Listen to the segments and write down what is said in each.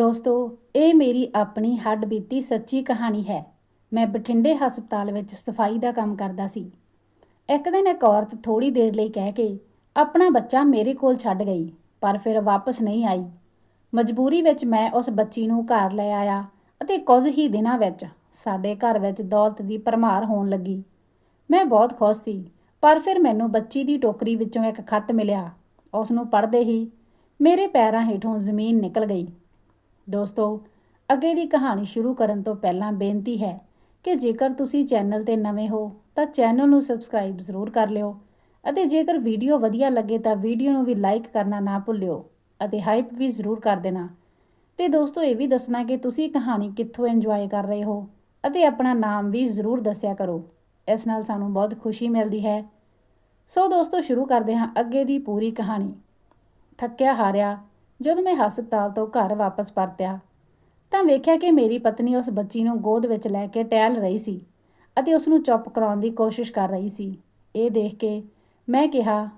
ਦੋਸਤੋ, ਇਹ ਮੇਰੀ ਆਪਣੀ ਹੱਡ ਬੀਤੀ ਸੱਚੀ ਕਹਾਣੀ ਹੈ। ਮੈਂ ਬਠਿੰਡੇ ਹਸਪਤਾਲ ਵਿੱਚ ਸਫ਼ਾਈ ਦਾ ਕੰਮ ਕਰਦਾ ਸੀ। ਇੱਕ ਦਿਨ ਇੱਕ ਔਰਤ ਥੋੜੀ ਦੇਰ ਲਈ ਕਹਿ ਕੇ, ਆਪਣਾ ਬੱਚਾ ਮੇਰੇ ਕੋਲ ਛੱਡ ਗਈ, ਪਰ ਫਿਰ ਵਾਪਸ ਨਹੀਂ ਆਈ। ਮਜਬੂਰੀ ਵਿੱਚ ਮੈਂ ਉਸ ਬੱਚੀ ਨੂੰ ਘਰ ਲੈ ਆਇਆ ਅਤੇ ਕੁਝ ਹੀ ਦਿਨਾਂ ਵਿੱਚ ਸਾਡੇ ਘਰ ਵਿੱਚ ਦੌਲਤ ਦੀ ਭਰਮਾਰ ਹੋਣ ਲੱਗੀ। ਮੈਂ ਬਹੁਤ ਖੁਸ਼ ਸੀ, ਪਰ ਫਿਰ ਮੈਨੂੰ ਬੱਚੀ ਦੀ ਟੋਕਰੀ ਵਿੱਚੋਂ ਇੱਕ ਖੱਤ ਮਿਲਿਆ। ਉਸ ਨੂੰ ਪੜ੍ਹਦੇ ਹੀ ਮੇਰੇ ਪੈਰਾਂ ਹੇਠੋਂ ਜ਼ਮੀਨ ਨਿਕਲ ਗਈ। ਦੋਸਤੋ, ਅੱਗੇ ਦੀ ਕਹਾਣੀ ਸ਼ੁਰੂ ਕਰਨ ਤੋਂ ਪਹਿਲਾਂ ਬੇਨਤੀ ਹੈ ਕਿ ਜੇਕਰ ਤੁਸੀਂ ਚੈਨਲ ਤੇ ਨਵੇਂ ਹੋ, ਤਾਂ ਚੈਨਲ ਨੂੰ ਸਬਸਕ੍ਰਾਈਬ ਜ਼ਰੂਰ ਕਰ ਲਿਓ ਅਤੇ ਜੇਕਰ ਵੀਡੀਓ ਵਧੀਆ ਲੱਗੇ ਤਾਂ ਵੀਡੀਓ ਨੂੰ ਵੀ ਲਾਈਕ ਕਰਨਾ ਨਾ ਭੁੱਲਿਓ ਅਤੇ ਹਾਈਪ ਵੀ ਜ਼ਰੂਰ ਕਰ ਦੇਣਾ। ਤੇ ਦੋਸਤੋ, ਇਹ ਵੀ ਦੱਸਣਾ ਕਿ ਤੁਸੀਂ ਕਹਾਣੀ ਕਿੱਥੋਂ ਇੰਜੋਏ ਕਰ ਰਹੇ ਹੋ ਅਤੇ ਆਪਣਾ ਨਾਮ ਵੀ ਜ਼ਰੂਰ ਦੱਸਿਆ ਕਰੋ। ਇਸ ਨਾਲ ਸਾਨੂੰ ਬਹੁਤ ਖੁਸ਼ੀ ਮਿਲਦੀ ਹੈ। ਸੋ ਦੋਸਤੋ, ਸ਼ੁਰੂ ਕਰਦੇ ਹਾਂ ਅੱਗੇ ਦੀ ਪੂਰੀ ਕਹਾਣੀ। ਥੱਕਿਆ ਹਾਰਿਆ ਜਦੋਂ ਮੈਂ ਹਸਪਤਾਲ ਤੋਂ ਘਰ ਵਾਪਸ ਪਰਤਿਆ, ਤਾਂ ਵੇਖਿਆ ਕਿ ਮੇਰੀ ਪਤਨੀ ਉਸ ਬੱਚੀ ਨੂੰ ਗੋਦ ਵਿੱਚ ਲੈ ਕੇ ਟਹਿਲ ਰਹੀ ਸੀ ਅਤੇ ਉਸ ਨੂੰ ਚੁੱਪ ਕਰਾਉਣ ਦੀ ਕੋਸ਼ਿਸ਼ ਕਰ ਰਹੀ ਸੀ। ਇਹ ਦੇਖ ਕੇ ਮੈਂ ਕਿਹਾ,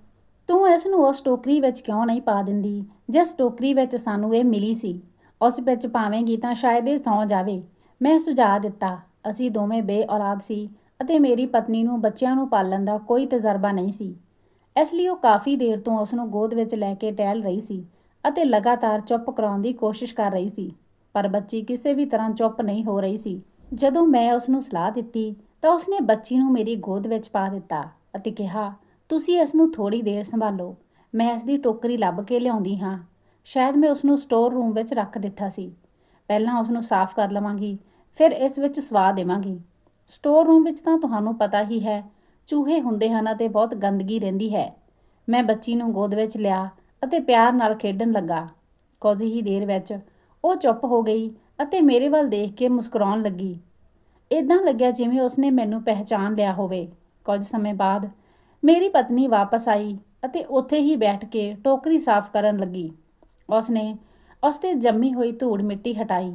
ਤੂੰ ਇਸ ਨੂੰ ਉਸ ਟੋਕਰੀ ਵਿੱਚ ਕਿਉਂ ਨਹੀਂ ਪਾ ਦਿੰਦੀ? ਜਿਸ ਟੋਕਰੀ ਵਿੱਚ ਸਾਨੂੰ ਇਹ ਮਿਲੀ ਸੀ, ਉਸ ਵਿੱਚ ਪਾਵੇਂਗੀ ਤਾਂ ਸ਼ਾਇਦ ਇਹ ਸੌਂ ਜਾਵੇ। ਮੈਂ ਸੁਝਾਅ ਦਿੱਤਾ। ਅਸੀਂ ਦੋਵੇਂ ਬੇਔਲਾਦ ਸੀ ਅਤੇ ਮੇਰੀ ਪਤਨੀ ਨੂੰ ਬੱਚਿਆਂ ਨੂੰ ਪਾਲਣ ਦਾ ਕੋਈ ਤਜਰਬਾ ਨਹੀਂ ਸੀ। ਇਸ ਲਈ ਉਹ ਕਾਫੀ ਦੇਰ ਤੋਂ ਉਸ ਨੂੰ ਗੋਦ ਵਿੱਚ ਲੈ ਕੇ ਟਹਿਲ ਰਹੀ ਸੀ ਅਤੇ ਲਗਾਤਾਰ ਚੁੱਪ ਕਰਾਉਣ ਦੀ ਕੋਸ਼ਿਸ਼ ਕਰ ਰਹੀ ਸੀ। ਪਰ ਬੱਚੀ ਕਿਸੇ ਵੀ ਤਰ੍ਹਾਂ ਚੁੱਪ ਨਹੀਂ ਹੋ ਰਹੀ ਸੀ। ਜਦੋਂ ਮੈਂ ਉਸ ਨੂੰ ਸਲਾਹ ਦਿੱਤੀ, ਤਾਂ ਉਸਨੇ ਬੱਚੀ ਨੂੰ ਮੇਰੀ ਗੋਦ ਵਿੱਚ ਪਾ ਦਿੱਤਾ ਅਤੇ ਕਿਹਾ, ਤੁਸੀਂ ਇਸ ਨੂੰ ਥੋੜੀ ਦੇਰ ਸੰਭਾਲੋ। ਮੈਂ ਇਸ ਦੀ ਟੋਕਰੀ ਲੱਭ ਕੇ ਲਿਆਉਂਦੀ ਹਾਂ। ਸ਼ਾਇਦ ਮੈਂ ਉਸ ਨੂੰ ਸਟੋਰ ਰੂਮ ਵਿੱਚ ਰੱਖ ਦਿੱਤਾ ਸੀ। ਪਹਿਲਾਂ ਉਸ ਨੂੰ ਸਾਫ਼ ਕਰ ਲਵਾਂਗੀ, ਫਿਰ ਇਸ ਵਿੱਚ ਸਵਾ ਦੇਵਾਂਗੀ। ਸਟੋਰ ਰੂਮ ਵਿੱਚ ਤਾਂ ਤੁਹਾਨੂੰ ਪਤਾ ਹੀ ਹੈ, ਚੂਹੇ ਹੁੰਦੇ ਹਨ ਅਤੇ ਬਹੁਤ ਗੰਦਗੀ ਰਹਿੰਦੀ ਹੈ। ਮੈਂ ਬੱਚੀ ਨੂੰ ਗੋਦ ਵਿੱਚ ਲਿਆ ਅਤੇ ਪਿਆਰ ਨਾਲ ਖੇਡਣ ਲੱਗਾ। ਕੁਝ ਹੀ ਦੇਰ ਵਿੱਚ ਉਹ ਚੁੱਪ ਹੋ ਗਈ ਅਤੇ ਮੇਰੇ ਵੱਲ ਦੇਖ ਕੇ ਮੁਸਕਰਾਉਣ ਲੱਗੀ। ਇਦਾਂ ਲੱਗਿਆ ਜਿਵੇਂ ਉਸਨੇ ਮੈਨੂੰ ਪਹਿਚਾਨ ਲਿਆ ਹੋਵੇ। ਕੁਝ ਸਮੇਂ ਬਾਅਦ ਮੇਰੀ ਪਤਨੀ ਵਾਪਸ ਆਈ ਅਤੇ ਉੱਥੇ ਹੀ ਬੈਠ ਕੇ ਟੋਕਰੀ ਸਾਫ਼ ਕਰਨ ਲੱਗੀ। ਉਸਨੇ ਉਸ ਤੇ ਜੰਮੀ ਹੋਈ ਧੂੜ ਮਿੱਟੀ ਹਟਾਈ।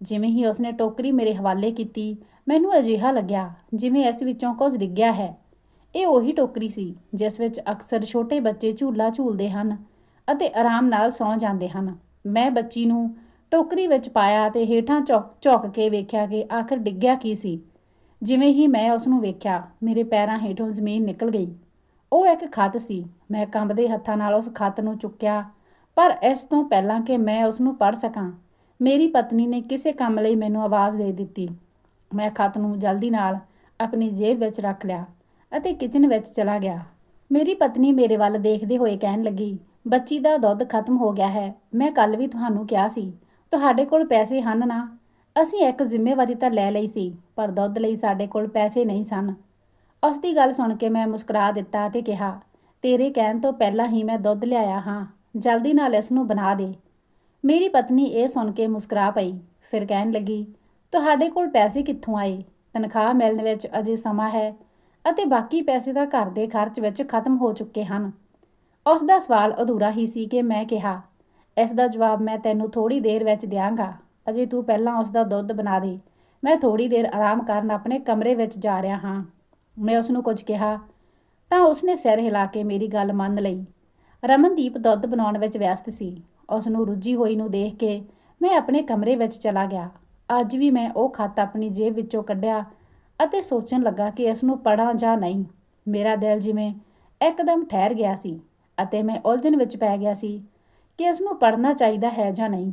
ਜਿਵੇਂ ਹੀ ਉਸਨੇ ਟੋਕਰੀ ਮੇਰੇ ਹਵਾਲੇ ਕੀਤੀ, ਮੈਨੂੰ ਅਜਿਹਾ ਲੱਗਿਆ ਜਿਵੇਂ ਇਸ ਵਿੱਚੋਂ ਕੁਝ ਡਿੱਗਿਆ ਹੈ। ਇਹ ਉਹੀ ਟੋਕਰੀ ਸੀ ਜਿਸ ਵਿੱਚ ਅਕਸਰ ਛੋਟੇ ਬੱਚੇ ਝੂਲਾ ਝੂਲਦੇ ਹਨ ਅਤੇ ਆਰਾਮ ਨਾਲ ਸੌਂ ਜਾਂਦੇ ਹਨ। ਮੈਂ ਬੱਚੀ ਨੂੰ ਟੋਕਰੀ ਵਿੱਚ ਪਾਇਆ ਤੇ ਹੇਠਾਂ ਝੁਕ ਝੁਕ ਕੇ ਵੇਖਿਆ ਕਿ ਆਖਰ ਡਿੱਗਿਆ ਕੀ ਸੀ। ਜਿਵੇਂ ਹੀ ਮੈਂ ਉਸ ਨੂੰ ਵੇਖਿਆ, ਮੇਰੇ ਪੈਰਾਂ ਹੇਠੋਂ ਜ਼ਮੀਨ ਨਿਕਲ ਗਈ। ਉਹ ਇੱਕ ਖਤ ਸੀ। ਮੈਂ ਕੰਬਦੇ ਹੱਥਾਂ ਨਾਲ ਉਸ ਖੱਤ ਨੂੰ ਚੁੱਕਿਆ, ਪਰ ਇਸ ਤੋਂ ਪਹਿਲਾਂ ਕਿ ਮੈਂ ਉਸ ਨੂੰ ਪੜ੍ਹ ਸਕਾਂ, ਮੇਰੀ ਪਤਨੀ ਨੇ ਕਿਸੇ ਕੰਮ ਲਈ ਮੈਨੂੰ ਆਵਾਜ਼ ਦੇ ਦਿੱਤੀ। ਮੈਂ ਖਤ ਨੂੰ ਜਲਦੀ ਨਾਲ ਆਪਣੀ ਜੇਬ ਵਿੱਚ ਰੱਖ ਲਿਆ ਅਤੇ ਕਿਚਨ ਵਿੱਚ ਚਲਾ ਗਿਆ। ਮੇਰੀ ਪਤਨੀ ਮੇਰੇ ਵੱਲ ਦੇਖਦੇ ਹੋਏ ਕਹਿਣ ਲੱਗੀ ਬੱਚੀ ਦਾ ਦੁੱਧ ਖਤਮ ਹੋ ਗਿਆ ਹੈ। ਮੈਂ ਕੱਲ ਵੀ ਤੁਹਾਨੂੰ ਕਿਹਾ ਸੀ, ਤੁਹਾਡੇ ਕੋਲ ਪੈਸੇ ਹਨ ਨਾ? ਅਸੀਂ ਇੱਕ ਜ਼ਿੰਮੇਵਾਰੀ ਤਾਂ ਲੈ ਲਈ ਸੀ, ਪਰ ਦੁੱਧ ਲਈ ਸਾਡੇ ਕੋਲ ਪੈਸੇ ਨਹੀਂ ਸਨ। ਉਸ ਦੀ ਗੱਲ ਸੁਣ ਕੇ ਮੈਂ ਮੁਸਕਰਾ ਦਿੱਤਾ ਤੇ ਕਿਹਾ, ਤੇਰੇ ਕਹਿਣ ਤੋਂ ਪਹਿਲਾਂ ਹੀ ਮੈਂ ਦੁੱਧ ਲਿਆਇਆ ਹਾਂ, ਜਲਦੀ ਨਾਲ ਇਸ ਨੂੰ ਬਣਾ ਦੇ। ਮੇਰੀ ਪਤਨੀ ਇਹ ਸੁਣ ਕੇ ਮੁਸਕਰਾ ਪਈ, ਫਿਰ ਕਹਿਣ ਲੱਗੀ, ਤੁਹਾਡੇ ਕੋਲ ਪੈਸੇ ਕਿੱਥੋਂ ਆਏ? ਤਨਖਾਹ ਮਿਲਣ ਵਿੱਚ ਅਜੇ ਸਮਾਂ ਹੈ ਅਤੇ ਬਾਕੀ ਪੈਸੇ ਤਾਂ ਘਰ ਦੇ ਖਰਚ ਵਿੱਚ ਖਤਮ ਹੋ ਚੁੱਕੇ ਹਨ। ਉਸ ਦਾ ਸਵਾਲ ਅਧੂਰਾ ਹੀ ਸੀ ਕਿ ਮੈਂ ਕਿਹਾ, ਇਸ ਦਾ ਜਵਾਬ ਮੈਂ ਤੈਨੂੰ ਥੋੜੀ ਦੇਰ ਵਿੱਚ ਦਿਆਂਗਾ। ਅਜੇ ਤੂੰ ਪਹਿਲਾਂ ਉਸ ਦਾ ਦੁੱਧ ਬਣਾ ਦੇ। ਮੈਂ ਥੋੜੀ ਦੇਰ ਆਰਾਮ ਕਰਨ ਆਪਣੇ ਕਮਰੇ ਵਿੱਚ ਜਾ ਰਿਹਾ ਹਾਂ। ਮੈਂ ਉਸ ਨੂੰ ਕੁਝ ਕਿਹਾ, ਤਾਂ ਉਸਨੇ ਸਿਰ ਹਿਲਾ ਕੇ ਮੇਰੀ ਗੱਲ ਮੰਨ ਲਈ। ਰਮਨਦੀਪ ਦੁੱਧ ਬਣਾਉਣ ਵਿੱਚ ਵਿਅਸਤ ਸੀ। ਉਸ ਨੂੰ ਰੁੱਝੀ ਹੋਈ ਨੂੰ ਦੇਖ ਕੇ ਮੈਂ ਆਪਣੇ ਕਮਰੇ ਵਿੱਚ ਚਲਾ ਗਿਆ। ਅੱਜ ਵੀ ਮੈਂ ਉਹ ਖੱਤ ਆਪਣੀ ਜੇਬ ਵਿੱਚੋਂ ਕੱਢਿਆ ਅਤੇ ਸੋਚਣ ਲੱਗਾ ਕਿ ਇਸ ਨੂੰ ਪੜਾਂ ਜਾਂ ਨਹੀਂ। ਮੇਰਾ ਦਿਲ ਜਿਵੇਂ ਇੱਕਦਮ ਠਹਿਰ ਗਿਆ ਸੀ। ਅਤੇ ਮੈਂ ਉਲਝਣ ਵਿੱਚ ਪੈ ਗਿਆ ਸੀ ਕਿ ਇਸ ਨੂੰ ਪੜ੍ਹਨਾ ਚਾਹੀਦਾ ਹੈ ਜਾਂ ਨਹੀਂ।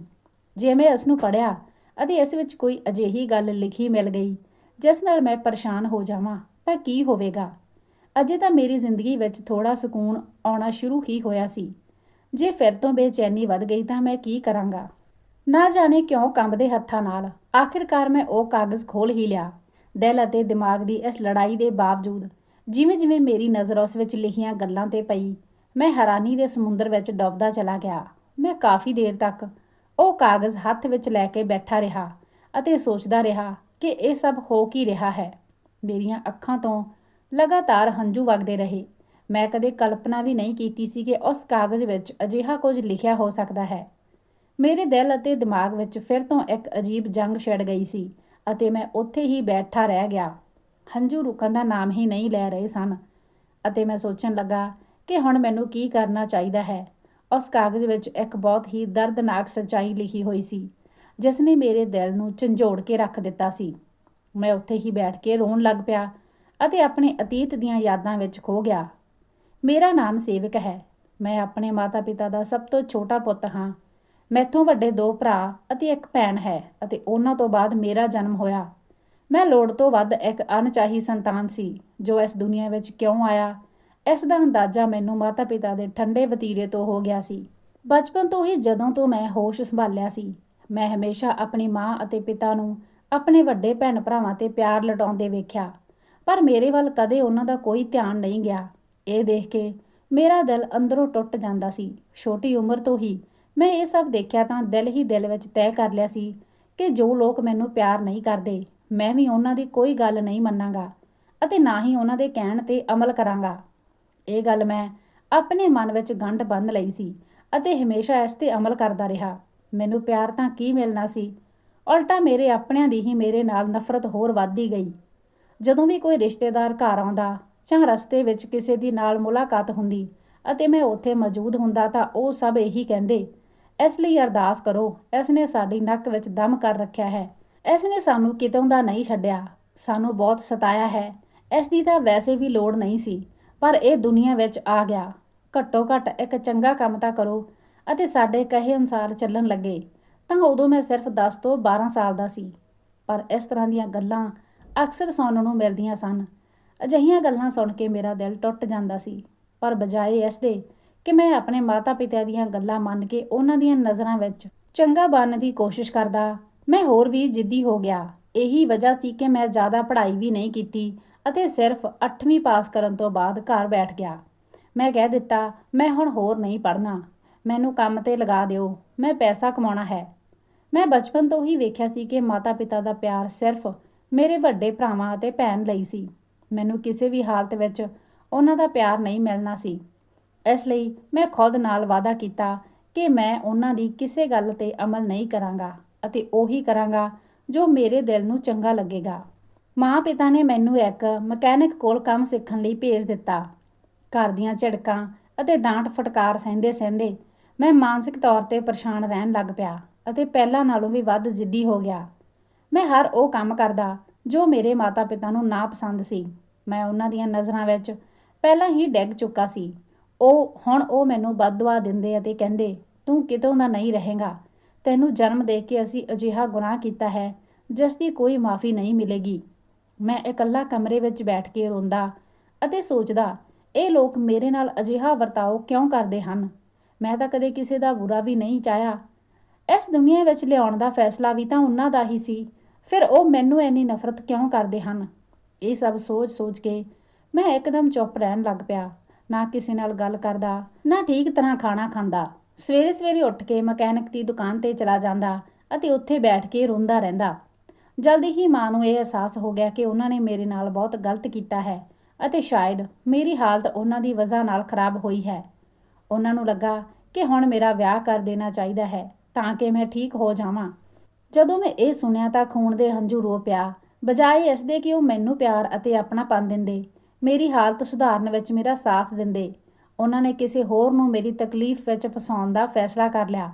ਜੇ ਮੈਂ ਇਸ ਨੂੰ ਪੜ੍ਹਿਆ ਅਤੇ ਇਸ ਵਿੱਚ ਕੋਈ ਅਜਿਹੀ ਗੱਲ ਲਿਖੀ ਮਿਲ ਗਈ ਜਿਸ ਨਾਲ ਮੈਂ ਪਰੇਸ਼ਾਨ ਹੋ ਜਾਵਾਂ, ਤਾਂ ਕੀ ਹੋਵੇਗਾ? ਅਜੇ ਤਾਂ ਮੇਰੀ ਜ਼ਿੰਦਗੀ ਵਿੱਚ ਥੋੜਾ ਸਕੂਨ ਆਉਣਾ ਸ਼ੁਰੂ ਹੀ ਹੋਇਆ ਸੀ। ਜੇ ਫਿਰ ਤੋਂ ਬੇਚੈਨੀ ਵੱਧ ਗਈ ਤਾਂ ਮੈਂ ਕੀ ਕਰਾਂਗਾ? ਨਾ ਜਾਣੇ ਕਿਉਂ ਕੰਬਦੇ ਹੱਥਾਂ ਨਾਲ, ਆਖਿਰਕਾਰ ਮੈਂ ਉਹ ਕਾਗਜ਼ ਖੋਲ ਹੀ ਲਿਆ। ਦਿਲ ਅਤੇ ਦਿਮਾਗ ਦੀ ਇਸ ਲੜਾਈ ਦੇ ਬਾਵਜੂਦ ਜਿਵੇਂ ਜਿਵੇਂ ਮੇਰੀ ਨਜ਼ਰ ਉਸ ਵਿੱਚ ਲਿਖੀਆਂ ਗੱਲਾਂ ਤੇ ਪਈ ਮੈਂ ਹੈਰਾਨੀ ਦੇ ਸਮੁੰਦਰ ਵਿੱਚ ਡੁੱਬਦਾ ਚਲਾ ਗਿਆ। ਮੈਂ ਕਾਫੀ ਦੇਰ ਤੱਕ ਉਹ ਕਾਗਜ਼ ਹੱਥ ਵਿੱਚ ਲੈ ਕੇ ਬੈਠਾ ਰਿਹਾ ਅਤੇ ਸੋਚਦਾ ਰਿਹਾ ਕਿ ਇਹ ਸਭ ਹੋ ਕੀ ਰਿਹਾ ਹੈ। ਮੇਰੀਆਂ ਅੱਖਾਂ ਤੋਂ ਲਗਾਤਾਰ ਹੰਝੂ ਵਗਦੇ ਰਹੇ। ਮੈਂ ਕਦੇ ਕਲਪਨਾ ਵੀ ਨਹੀਂ ਕੀਤੀ ਸੀ ਕਿ ਉਸ ਕਾਗਜ਼ ਵਿੱਚ ਅਜਿਹਾ ਕੁਝ ਲਿਖਿਆ ਹੋ ਸਕਦਾ ਹੈ। ਮੇਰੇ ਦਿਲ ਅਤੇ ਦਿਮਾਗ ਵਿੱਚ ਫਿਰ ਤੋਂ ਇੱਕ ਅਜੀਬ ਜੰਗ ਛਿੜ ਗਈ ਸੀ ਅਤੇ ਮੈਂ ਉੱਥੇ ਹੀ ਬੈਠਾ ਰਹਿ ਗਿਆ। ਹੰਝੂ ਰੁਕਣ ਦਾ ਨਾਮ ਹੀ ਨਹੀਂ ਲੈ ਰਹੇ ਸਨ ਅਤੇ ਮੈਂ ਸੋਚਣ ਲੱਗਾ ਕਿ ਹੁਣ ਮੈਨੂੰ ਕੀ ਕਰਨਾ ਚਾਹੀਦਾ ਹੈ। ਉਸ ਕਾਗਜ਼ ਵਿੱਚ ਇੱਕ ਬਹੁਤ ਹੀ ਦਰਦਨਾਕ ਸੱਚਾਈ ਲਿਖੀ ਹੋਈ ਸੀ ਜਿਸ ਨੇ ਮੇਰੇ ਦਿਲ ਨੂੰ ਝੰਜੋੜ ਕੇ ਰੱਖ ਦਿੱਤਾ ਸੀ। ਮੈਂ ਉੱਥੇ ਹੀ ਬੈਠ ਕੇ ਰੋਣ ਲੱਗ ਪਿਆ ਅਤੇ ਆਪਣੇ ਅਤੀਤ ਦੀਆਂ ਯਾਦਾਂ ਵਿੱਚ ਖੋ ਗਿਆ। ਮੇਰਾ ਨਾਮ ਸੇਵਕ ਹੈ। ਮੈਂ ਆਪਣੇ ਮਾਤਾ-ਪਿਤਾ ਦਾ ਸਭ ਤੋਂ ਛੋਟਾ ਪੁੱਤ ਹਾਂ। ਮੈਥੋਂ ਵੱਡੇ ਦੋ ਭਰਾ ਅਤੇ ਇੱਕ ਭੈਣ ਹੈ ਅਤੇ ਉਹਨਾਂ ਤੋਂ ਬਾਅਦ ਮੇਰਾ ਜਨਮ ਹੋਇਆ। ਮੈਂ ਲੋੜ ਤੋਂ ਵੱਧ ਇੱਕ ਅਣਚਾਹੀ ਸੰਤਾਨ ਸੀ, ਜੋ ਇਸ ਦੁਨੀਆ ਵਿੱਚ ਕਿਉਂ ਆਇਆ ਇਸ ਦਾ ਅੰਦਾਜ਼ਾ ਮੈਨੂੰ ਮਾਤਾ-ਪਿਤਾ ਦੇ ਠੰਡੇ ਵਤੀਰੇ ਤੋਂ ਹੋ ਗਿਆ ਸੀ। ਬਚਪਨ ਤੋਂ ਹੀ ਜਦੋਂ ਤੋਂ ਮੈਂ ਹੋਸ਼ ਸੰਭਾਲਿਆ ਸੀ, ਮੈਂ ਹਮੇਸ਼ਾ ਆਪਣੀ ਮਾਂ ਅਤੇ ਪਿਤਾ ਨੂੰ ਆਪਣੇ ਵੱਡੇ ਭੈਣ ਭਰਾਵਾਂ ਤੇ ਪਿਆਰ ਲਟਾਉਂਦੇ ਵੇਖਿਆ, ਪਰ ਮੇਰੇ ਵੱਲ ਕਦੇ ਉਹਨਾਂ ਦਾ ਕੋਈ ਧਿਆਨ ਨਹੀਂ ਗਿਆ। ਇਹ ਦੇਖ ਕੇ ਮੇਰਾ ਦਿਲ ਅੰਦਰੋਂ ਟੁੱਟ ਜਾਂਦਾ ਸੀ। ਛੋਟੀ ਉਮਰ ਤੋਂ ਹੀ ਮੈਂ ਇਹ ਸਭ ਦੇਖਿਆ ਤਾਂ ਦਿਲ ਹੀ ਦਿਲ ਵਿੱਚ ਤੈਅ ਕਰ ਲਿਆ ਸੀ ਕਿ ਜੋ ਲੋਕ ਮੈਨੂੰ ਪਿਆਰ ਨਹੀਂ ਕਰਦੇ, ਮੈਂ ਵੀ ਉਹਨਾਂ ਦੀ ਕੋਈ ਗੱਲ ਨਹੀਂ ਮੰਨਾਂਗਾ ਅਤੇ ਨਾ ਹੀ ਉਹਨਾਂ ਦੇ ਕਹਿਣ ਤੇ ਅਮਲ ਕਰਾਂਗਾ। ਇਹ ਗੱਲ ਮੈਂ ਆਪਣੇ ਮਨ ਵਿੱਚ ਗੰਢ ਬੰਨ੍ਹ ਲਈ ਸੀ ਅਤੇ ਹਮੇਸ਼ਾ ਇਸ ਤੇ ਅਮਲ ਕਰਦਾ ਰਿਹਾ। ਮੈਨੂੰ ਪਿਆਰ ਤਾਂ ਕੀ ਮਿਲਣਾ ਸੀ? ਉਲਟਾ ਮੇਰੇ ਆਪਣਿਆਂ ਦੀ ਹੀ ਮੇਰੇ ਨਾਲ ਨਫ਼ਰਤ ਹੋਰ ਵੱਧਦੀ ਗਈ। ਜਦੋਂ ਵੀ ਕੋਈ ਰਿਸ਼ਤੇਦਾਰ ਘਰ ਆਉਂਦਾ ਜਾਂ ਰਸਤੇ ਵਿੱਚ ਕਿਸੇ ਦੀ ਨਾਲ ਮੁਲਾਕਾਤ ਹੁੰਦੀ ਅਤੇ ਮੈਂ ਉੱਥੇ ਮੌਜੂਦ ਹੁੰਦਾ ਤਾਂ ਉਹ ਸਭ ਇਹੀ ਕਹਿੰਦੇ, ਇਸ ਲਈ ਅਰਦਾਸ ਕਰੋ, ਇਸ ਨੇ ਸਾਡੀ ਨੱਕ ਵਿੱਚ ਦਮ ਕਰ ਰੱਖਿਆ ਹੈ। ਇਸ ਨੇ ਸਾਨੂੰ ਕਿਤੋਂ ਦਾ ਨਹੀਂ ਛੱਡਿਆ। ਸਾਨੂੰ ਬਹੁਤ ਸਤਾਇਆ ਹੈ। ਇਸ ਦੀ ਤਾਂ ਵੈਸੇ ਵੀ ਲੋੜ ਨਹੀਂ ਸੀ। ਪਰ ਇਹ ਦੁਨੀਆ ਵਿੱਚ ਆ ਗਿਆ। ਘੱਟੋ ਘੱਟ ਇੱਕ ਚੰਗਾ ਕੰਮ ਤਾਂ ਕਰੋ ਅਤੇ ਸਾਡੇ ਕਹੇ ਅਨੁਸਾਰ ਚੱਲਣ ਲੱਗੇ, ਤਾਂ ਉਦੋਂ ਮੈਂ ਸਿਰਫ 10 ਤੋਂ 12 ਸਾਲ ਦਾ ਸੀ। ਪਰ ਇਸ ਤਰ੍ਹਾਂ ਦੀਆਂ ਗੱਲਾਂ ਅਕਸਰ ਸੁਣਨ ਨੂੰ ਮਿਲਦੀਆਂ ਸਨ। ਅਜਿਹੀਆਂ ਗੱਲਾਂ ਸੁਣ ਕੇ ਮੇਰਾ ਦਿਲ ਟੁੱਟ ਜਾਂਦਾ ਸੀ, ਪਰ ਬਜਾਏ ਇਸ ਦੇ ਕਿ ਮੈਂ ਆਪਣੇ ਮਾਤਾ-ਪਿਤਾ ਦੀਆਂ ਗੱਲਾਂ ਮੰਨ ਕੇ ਉਹਨਾਂ ਦੀਆਂ ਨਜ਼ਰਾਂ ਵਿੱਚ ਚੰਗਾ ਬਣਨ ਦੀ ਕੋਸ਼ਿਸ਼ ਕਰਦਾ, ਮੈਂ ਹੋਰ ਵੀ ਜਿੱਦੀ ਹੋ ਗਿਆ। ਇਹੀ ਵਜ੍ਹਾ ਸੀ ਕਿ ਮੈਂ ਜ਼ਿਆਦਾ ਪੜ੍ਹਾਈ ਵੀ ਨਹੀਂ ਕੀਤੀ ਅਤੇ ਸਿਰਫ 8ਵੀਂ ਪਾਸ ਕਰਨ ਤੋਂ ਬਾਅਦ ਘਰ ਬੈਠ ਗਿਆ। ਮੈਂ ਕਹਿ ਦਿੱਤਾ, ਮੈਂ ਹੁਣ ਹੋਰ ਨਹੀਂ ਪੜ੍ਹਨਾ। ਮੈਨੂੰ ਕੰਮ ਤੇ ਲਗਾ ਦਿਓ। ਮੈਂ ਪੈਸਾ ਕਮਾਉਣਾ ਹੈ। ਮੈਂ ਬਚਪਨ ਤੋਂ ਹੀ ਵੇਖਿਆ ਸੀ ਕਿ ਮਾਤਾ-ਪਿਤਾ ਦਾ ਪਿਆਰ ਸਿਰਫ ਮੇਰੇ ਵੱਡੇ ਭਰਾਵਾਂ ਅਤੇ ਭੈਣ ਲਈ ਸੀ। ਮੈਨੂੰ ਕਿਸੇ ਵੀ ਹਾਲਤ ਵਿੱਚ ਉਹਨਾਂ ਦਾ ਪਿਆਰ ਨਹੀਂ ਮਿਲਣਾ ਸੀ। ਇਸ ਲਈ ਮੈਂ ਖੁਦ ਨਾਲ ਵਾਅਦਾ ਕੀਤਾ ਕਿ ਮੈਂ ਉਹਨਾਂ ਦੀ ਕਿਸੇ ਗੱਲ ਤੇ ਅਮਲ ਨਹੀਂ ਕਰਾਂਗਾ ਅਤੇ ਉਹੀ ਕਰਾਂਗਾ ਜੋ ਮੇਰੇ ਦਿਲ ਨੂੰ ਚੰਗਾ ਲੱਗੇਗਾ। ਮਾਂ ਪਿਤਾ ਨੇ ਮੈਨੂੰ ਇੱਕ ਮਕੈਨਿਕ ਕੋਲ ਕੰਮ ਸਿੱਖਣ ਲਈ ਭੇਜ ਦਿੱਤਾ। ਘਰ ਦੀਆਂ ਝਿੜਕਾਂ ਅਤੇ ਡਾਂਟ ਫਟਕਾਰ ਸਹਿੰਦੇ ਸਹਿੰਦੇ ਮੈਂ ਮਾਨਸਿਕ ਤੌਰ ਤੇ ਪਰੇਸ਼ਾਨ ਰਹਿਣ ਲੱਗ ਪਿਆ ਅਤੇ ਪਹਿਲਾਂ ਨਾਲੋਂ ਵੀ ਵੱਧ ਜਿੱਦੀ ਹੋ ਗਿਆ। ਮੈਂ ਹਰ ਉਹ ਕੰਮ ਕਰਦਾ ਜੋ ਮੇਰੇ ਮਾਤਾ-ਪਿਤਾ ਨੂੰ ਨਾ ਪਸੰਦ ਸੀ। ਮੈਂ ਉਹਨਾਂ ਦੀਆਂ ਨਜ਼ਰਾਂ ਵਿੱਚ ਪਹਿਲਾਂ ਹੀ ਡਿੱਗ ਚੁੱਕਾ ਸੀ। ਉਹ, ਹੁਣ ਉਹ ਮੈਨੂੰ ਬਦਦੁਆ ਦਿੰਦੇ ਅਤੇ ਕਹਿੰਦੇ, ਤੂੰ ਕਿਤੋਂ ਦਾ ਨਹੀਂ ਰਹੇਗਾ। ਤੈਨੂੰ ਜਨਮ ਦੇ ਕੇ ਅਸੀਂ ਅਜਿਹਾ ਗੁਨਾਹ ਕੀਤਾ ਹੈ, ਜਿਸ ਦੀ ਕੋਈ ਮਾਫੀ ਨਹੀਂ ਮਿਲੇਗੀ। ਮੈਂ ਇਕੱਲਾ ਕਮਰੇ ਵਿੱਚ ਬੈਠ ਕੇ ਰੋਂਦਾ ਅਤੇ ਸੋਚਦਾ, ਇਹ ਲੋਕ ਮੇਰੇ ਨਾਲ ਅਜਿਹਾ ਵਰਤਾਓ ਕਿਉਂ ਕਰਦੇ ਹਨ? ਮੈਂ ਤਾਂ ਕਦੇ ਕਿਸੇ ਦਾ ਬੁਰਾ ਵੀ ਨਹੀਂ ਚਾਹਿਆ। ਇਸ ਦੁਨੀਆ ਵਿੱਚ ਲਿਆਉਣ ਦਾ ਫੈਸਲਾ ਵੀ ਤਾਂ ਉਹਨਾਂ ਦਾ ਹੀ ਸੀ। ਫਿਰ ਉਹ ਮੈਨੂੰ ਇੰਨੀ ਨਫ਼ਰਤ ਕਿਉਂ ਕਰਦੇ ਹਨ? ਇਹ ਸਭ ਸੋਚ-ਸੋਚ ਕੇ ਮੈਂ ਇੱਕਦਮ ਚੁੱਪ ਰਹਿਣ ਲੱਗ ਪਿਆ। ਨਾ ਕਿਸੇ ਨਾਲ ਗੱਲ ਕਰਦਾ, ਨਾ ਠੀਕ ਤਰ੍ਹਾਂ ਖਾਣਾ ਖਾਂਦਾ। ਸਵੇਰੇ ਸਵੇਰੇ ਉੱਠ ਕੇ ਮਕੈਨਿਕ ਦੀ ਦੁਕਾਨ ਤੇ ਚਲਾ ਜਾਂਦਾ ਅਤੇ ਉੱਥੇ ਬੈਠ ਕੇ ਰੋਂਦਾ ਰਹਿੰਦਾ। ਜਲਦੀ ਹੀ ਮਾਂ ਨੂੰ ਇਹ ਅਹਿਸਾਸ ਹੋ ਗਿਆ ਕਿ ਉਹਨਾਂ ਨੇ ਮੇਰੇ ਨਾਲ ਬਹੁਤ ਗਲਤ ਕੀਤਾ ਹੈ ਅਤੇ ਸ਼ਾਇਦ ਮੇਰੀ ਹਾਲਤ ਉਹਨਾਂ ਦੀ ਵਜ੍ਹਾ ਨਾਲ ਖਰਾਬ ਹੋਈ ਹੈ। ਉਹਨਾਂ ਨੂੰ ਲੱਗਾ ਕਿ ਹੁਣ ਮੇਰਾ ਵਿਆਹ ਕਰ ਦੇਣਾ ਚਾਹੀਦਾ ਹੈ ਤਾਂ ਕਿ ਮੈਂ ਠੀਕ ਹੋ ਜਾਵਾਂ। ਜਦੋਂ ਮੈਂ ਇਹ ਸੁਣਿਆ ਤਾਂ ਖੂਨ ਦੇ ਹੰਝੂ ਰੋ ਪਿਆ। ਬਜਾਏ ਇਸ ਦੇ ਕਿ ਉਹ ਮੈਨੂੰ ਪਿਆਰ ਅਤੇ ਆਪਣਾਪਨ ਦਿੰਦੇ, ਮੇਰੀ ਹਾਲਤ ਸੁਧਾਰਨ ਵਿੱਚ ਮੇਰਾ ਸਾਥ ਦਿੰਦੇ। ਉਹਨਾਂ ਨੇ ਕਿਸੇ ਹੋਰ ਨੂੰ ਮੇਰੀ ਤਕਲੀਫ ਵਿੱਚ ਫਸਾਉਣ ਦਾ ਫੈਸਲਾ ਕਰ ਲਿਆ।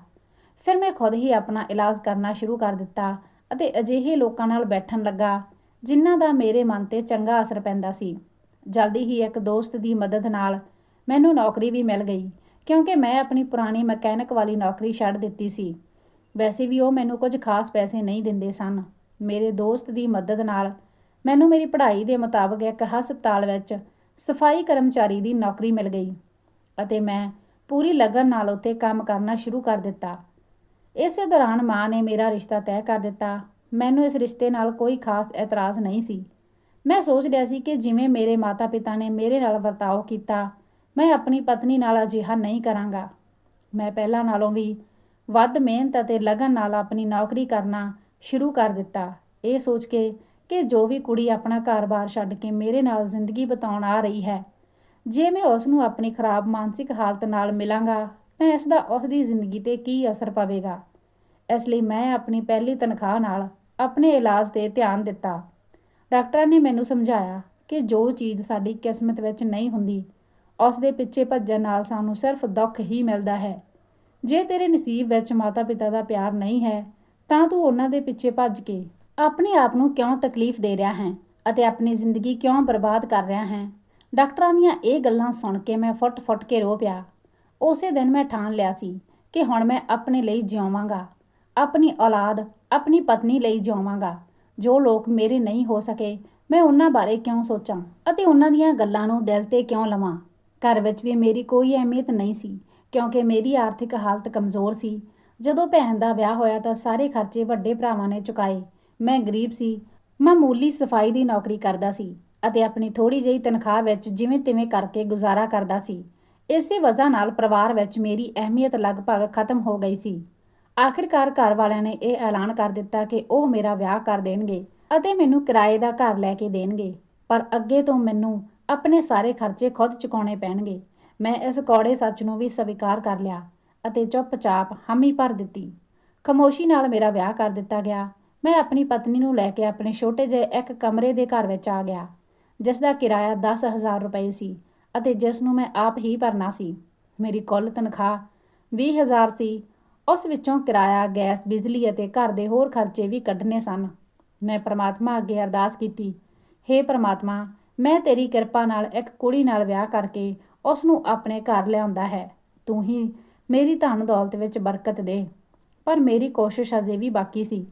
ਫਿਰ ਮੈਂ ਖੁਦ ਹੀ ਆਪਣਾ ਇਲਾਜ ਕਰਨਾ ਸ਼ੁਰੂ ਕਰ ਦਿੱਤਾ ਅਤੇ ਅਜਿਹੇ ਲੋਕਾਂ ਨਾਲ ਬੈਠਣ ਲੱਗਾ, ਜਿਨ੍ਹਾਂ ਦਾ ਮੇਰੇ ਮਨ ਤੇ ਚੰਗਾ ਅਸਰ ਪੈਂਦਾ ਸੀ। ਜਲਦੀ ਹੀ ਇੱਕ ਦੋਸਤ ਦੀ ਮਦਦ ਨਾਲ ਮੈਨੂੰ ਨੌਕਰੀ ਵੀ ਮਿਲ ਗਈ, ਕਿਉਂਕਿ ਮੈਂ ਆਪਣੀ ਪੁਰਾਣੀ ਮਕੈਨਿਕ ਵਾਲੀ ਨੌਕਰੀ ਛੱਡ ਦਿੱਤੀ ਸੀ। ਵੈਸੇ ਵੀ ਉਹ ਮੈਨੂੰ ਕੁਝ ਖਾਸ ਪੈਸੇ ਨਹੀਂ ਦਿੰਦੇ ਸਨ। ਮੇਰੇ ਦੋਸਤ ਦੀ ਮਦਦ ਨਾਲ ਮੈਨੂੰ ਮੇਰੀ ਪੜ੍ਹਾਈ ਦੇ ਮੁਤਾਬਕ ਇੱਕ ਹਸਪਤਾਲ ਵਿੱਚ ਸਫ਼ਾਈ ਕਰਮਚਾਰੀ ਦੀ ਨੌਕਰੀ ਮਿਲ ਗਈ ਅਤੇ ਮੈਂ ਪੂਰੀ ਲਗਨ ਨਾਲ ਉੱਥੇ ਕੰਮ ਕਰਨਾ ਸ਼ੁਰੂ ਕਰ ਦਿੱਤਾ। ਇਸੇ ਦੌਰਾਨ ਮਾਂ ਨੇ ਮੇਰਾ ਰਿਸ਼ਤਾ ਤੈਅ ਕਰ ਦਿੱਤਾ। ਮੈਨੂੰ ਇਸ ਰਿਸ਼ਤੇ ਨਾਲ ਕੋਈ ਖਾਸ ਇਤਰਾਜ਼ ਨਹੀਂ ਸੀ। ਮੈਂ ਸੋਚ ਰਿਹਾ ਸੀ ਕਿ ਜਿਵੇਂ ਮੇਰੇ ਮਾਤਾ-ਪਿਤਾ ਨੇ ਮੇਰੇ ਨਾਲ ਵਰਤਾਓ ਕੀਤਾ, ਮੈਂ ਆਪਣੀ ਪਤਨੀ ਨਾਲ ਅਜਿਹਾ ਨਹੀਂ ਕਰਾਂਗਾ। ਮੈਂ ਪਹਿਲਾਂ ਨਾਲੋਂ ਵੀ ਵੱਧ ਮਿਹਨਤ ਅਤੇ ਲਗਨ ਨਾਲ ਆਪਣੀ ਨੌਕਰੀ ਕਰਨਾ ਸ਼ੁਰੂ ਕਰ ਦਿੱਤਾ। ਇਹ ਸੋਚ ਕੇ ਕਿ ਜੋ ਵੀ ਕੁੜੀ ਆਪਣਾ ਘਰ-ਬਾਰ ਛੱਡ ਕੇ ਮੇਰੇ ਨਾਲ ਜ਼ਿੰਦਗੀ ਬਿਤਾਉਣ ਆ ਰਹੀ ਹੈ, ਜੇ ਮੈਂ ਉਸ ਨੂੰ ਆਪਣੀ ਖਰਾਬ ਮਾਨਸਿਕ ਹਾਲਤ ਨਾਲ ਮਿਲਾਂਗਾ ਤਾਂ ਇਸ ਦਾ ਉਸ ਦੀ ਜ਼ਿੰਦਗੀ ਤੇ ਕੀ ਅਸਰ ਪਵੇਗਾ? ਇਸ ਲਈ ਮੈਂ ਆਪਣੀ ਪਹਿਲੀ ਤਨਖਾਹ ਨਾਲ ਆਪਣੇ ਇਲਾਜ ਤੇ ਧਿਆਨ ਦਿੱਤਾ। ਡਾਕਟਰਾਂ ਨੇ ਮੈਨੂੰ ਸਮਝਾਇਆ ਕਿ ਜੋ ਚੀਜ਼ ਸਾਡੀ ਕਿਸਮਤ ਵਿੱਚ ਨਹੀਂ ਹੁੰਦੀ ਉਸ ਦੇ ਪਿੱਛੇ ਭੱਜਣ ਨਾਲ ਸਾਨੂੰ ਸਿਰਫ ਦੁੱਖ ਹੀ ਮਿਲਦਾ ਹੈ। ਜੇ ਤੇਰੇ ਨਸੀਬ ਵਿੱਚ ਮਾਤਾ-ਪਿਤਾ ਦਾ ਪਿਆਰ ਨਹੀਂ ਹੈ, ਤਾਂ ਤੂੰ ਉਹਨਾਂ ਦੇ ਪਿੱਛੇ ਭੱਜ ਕੇ ਆਪਣੇ ਆਪ ਨੂੰ ਕਿਉਂ ਤਕਲੀਫ ਦੇ ਰਿਹਾ ਹੈ ਅਤੇ ਆਪਣੀ ਜ਼ਿੰਦਗੀ ਕਿਉਂ ਬਰਬਾਦ ਕਰ ਰਿਹਾ ਹੈ? ਡਾਕਟਰਾਂ ਦੀਆਂ ਇਹ ਗੱਲਾਂ ਸੁਣ ਕੇ ਮੈਂ ਫੁੱਟ-ਫੁੱਟ ਕੇ ਰੋ ਪਿਆ। ਉਸੇ ਦਿਨ ਮੈਂ ਠਾਣ ਲਿਆ ਸੀ ਕਿ ਹੁਣ ਮੈਂ ਆਪਣੇ ਲਈ ਜਿਉਵਾਂਗਾ। ਆਪਣੀ ਔਲਾਦ, ਆਪਣੀ ਪਤਨੀ ਲਈ ਜਿਉਵਾਂਗਾ। ਜੋ ਲੋਕ ਮੇਰੇ ਨਹੀਂ ਹੋ ਸਕੇ, ਮੈਂ ਉਹਨਾਂ ਬਾਰੇ ਕਿਉਂ ਸੋਚਾਂ ਅਤੇ ਉਹਨਾਂ ਦੀਆਂ ਗੱਲਾਂ ਨੂੰ ਦਿਲ ਤੇ ਕਿਉਂ ਲਵਾਂ? ਘਰ ਵਿੱਚ ਵੀ ਮੇਰੀ ਕੋਈ ਅਹਿਮੀਅਤ ਨਹੀਂ ਸੀ, ਕਿਉਂਕਿ ਮੇਰੀ ਆਰਥਿਕ ਹਾਲਤ ਕਮਜ਼ੋਰ ਸੀ। ਜਦੋਂ ਭੈਣ ਦਾ ਵਿਆਹ ਹੋਇਆ ਤਾਂ ਸਾਰੇ ਖਰਚੇ ਵੱਡੇ ਭਰਾਵਾਂ ਨੇ ਚੁਕਾਏ। ਮੈਂ ਗਰੀਬ ਸੀ ਮਾਮੂਲੀ ਸਫ਼ਾਈ ਦੀ ਨੌਕਰੀ ਕਰਦਾ ਸੀ ਅਤੇ ਆਪਣੀ ਥੋੜੀ ਜਿਹੀ ਤਨਖਾਹ ਵਿੱਚ ਜਿਵੇਂ ਤਿਵੇਂ ਕਰਕੇ ਗੁਜ਼ਾਰਾ ਕਰਦਾ ਸੀ। ਇਸੇ ਵਜ੍ਹਾ ਨਾਲ ਪਰਿਵਾਰ ਵਿੱਚ ਮੇਰੀ ਅਹਿਮੀਅਤ ਲਗਭਗ ਖਤਮ ਹੋ ਗਈ ਸੀ। ਆਖਿਰਕਾਰ ਘਰ ਵਾਲਿਆਂ ਨੇ ਇਹ ਐਲਾਨ ਕਰ ਦਿੱਤਾ ਕਿ ਉਹ ਮੇਰਾ ਵਿਆਹ ਕਰ ਦੇਣਗੇ ਅਤੇ ਮੈਨੂੰ ਕਿਰਾਏ ਦਾ ਘਰ ਲੈ ਕੇ ਦੇਣਗੇ। ਪਰ ਅੱਗੇ ਤੋਂ ਮੈਨੂੰ ਆਪਣੇ ਸਾਰੇ ਖਰਚੇ ਖੁਦ ਚੁਕਾਉਣੇ ਪੈਣਗੇ। ਮੈਂ ਇਸ ਕੌੜੇ ਸੱਚ ਨੂੰ ਵੀ ਸਵੀਕਾਰ ਕਰ ਲਿਆ ਅਤੇ ਚੁੱਪਚਾਪ ਹਾਮੀ ਭਰ ਦਿੱਤੀ। ਖਮੋਸ਼ੀ ਨਾਲ ਮੇਰਾ ਵਿਆਹ ਕਰ ਦਿੱਤਾ ਗਿਆ। ਮੈਂ ਆਪਣੀ ਪਤਨੀ ਨੂੰ ਲੈ ਕੇ ਆਪਣੇ ਛੋਟੇ ਜਿਹੇ ਇੱਕ ਕਮਰੇ ਦੇ ਘਰ ਵਿੱਚ ਆ ਗਿਆ, ਜਿਸ ਦਾ ਕਿਰਾਇਆ 10000 ਰੁਪਏ ਸੀ। ਅਤੇ ਜਿਸ ਨੂੰ ਮੈਂ ਆਪ ਹੀ ਭਰਨਾ ਸੀ। ਮੇਰੀ ਕੁੱਲ ਤਨਖਾਹ 20000 ਸੀ। ਉਸ ਵਿੱਚੋਂ ਕਿਰਾਇਆ, ਗੈਸ, ਬਿਜਲੀ ਅਤੇ ਘਰ ਦੇ ਹੋਰ ਖਰਚੇ ਵੀ ਕੱਢਣੇ ਸਨ। ਮੈਂ ਪ੍ਰਮਾਤਮਾ ਅੱਗੇ ਅਰਦਾਸ ਕੀਤੀ हे ਪ੍ਰਮਾਤਮਾ, ਮੈਂ ਤੇਰੀ ਕਿਰਪਾ ਨਾਲ ਇੱਕ ਕੁੜੀ ਨਾਲ ਵਿਆਹ ਕਰਕੇ ਉਸ ਨੂੰ ਆਪਣੇ ਘਰ ਲਿਆਉਂਦਾ ਹੈ। ਤੂੰ ਹੀ ਮੇਰੀ ਧਨ ਦੌਲਤ ਵਿੱਚ ਬਰਕਤ ਦੇ। ਪਰ ਮੇਰੀ ਕੋਸ਼ਿਸ਼ ਅਜੇ ਵੀ ਬਾਕੀ ਸੀ।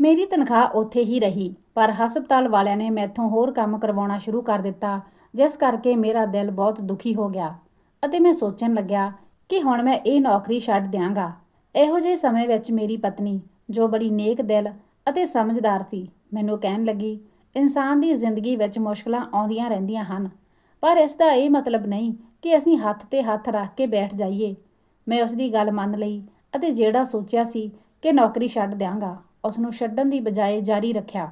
ਮੇਰੀ ਤਨਖਾਹ ਉੱਥੇ ਹੀ ਰਹੀ, ਪਰ ਹਸਪਤਾਲ ਵਾਲਿਆਂ ਨੇ ਮੈਥੋਂ ਹੋਰ ਕੰਮ ਕਰਵਾਉਣਾ ਸ਼ੁਰੂ ਕਰ ਦਿੱਤਾ ਜਿਸ ਕਰਕੇ ਮੇਰਾ ਦਿਲ ਬਹੁਤ ਦੁਖੀ ਹੋ ਗਿਆ ਅਤੇ ਮੈਂ ਸੋਚਣ ਲੱਗਿਆ ਕਿ ਹੁਣ ਮੈਂ ਇਹ ਨੌਕਰੀ ਛੱਡ ਦਿਆਂਗਾ। ਇਹੋ ਜਿਹੇ ਸਮੇਂ ਵਿੱਚ ਮੇਰੀ ਪਤਨੀ, ਜੋ ਬੜੀ ਨੇਕ ਦਿਲ ਅਤੇ ਸਮਝਦਾਰ ਸੀ, ਮੈਨੂੰ ਕਹਿਣ ਲੱਗੀ, ਇਨਸਾਨ ਦੀ ਜ਼ਿੰਦਗੀ ਵਿੱਚ ਮੁਸ਼ਕਲਾਂ ਆਉਂਦੀਆਂ ਰਹਿੰਦੀਆਂ ਹਨ, ਪਰ ਇਸ ਦਾ ਇਹ ਮਤਲਬ ਨਹੀਂ ਕਿ ਅਸੀਂ ਹੱਥ ਤੇ ਹੱਥ ਰੱਖ ਕੇ ਬੈਠ ਜਾਈਏ। ਮੈਂ ਉਸ ਦੀ ਗੱਲ ਮੰਨ ਲਈ ਅਤੇ ਜਿਹੜਾ ਸੋਚਿਆ ਸੀ ਕਿ ਨੌਕਰੀ ਛੱਡ ਦਿਆਂਗਾ, ਉਸ ਨੂੰ ਛੱਡਣ ਦੀ ਬਜਾਏ ਜਾਰੀ ਰੱਖਿਆ।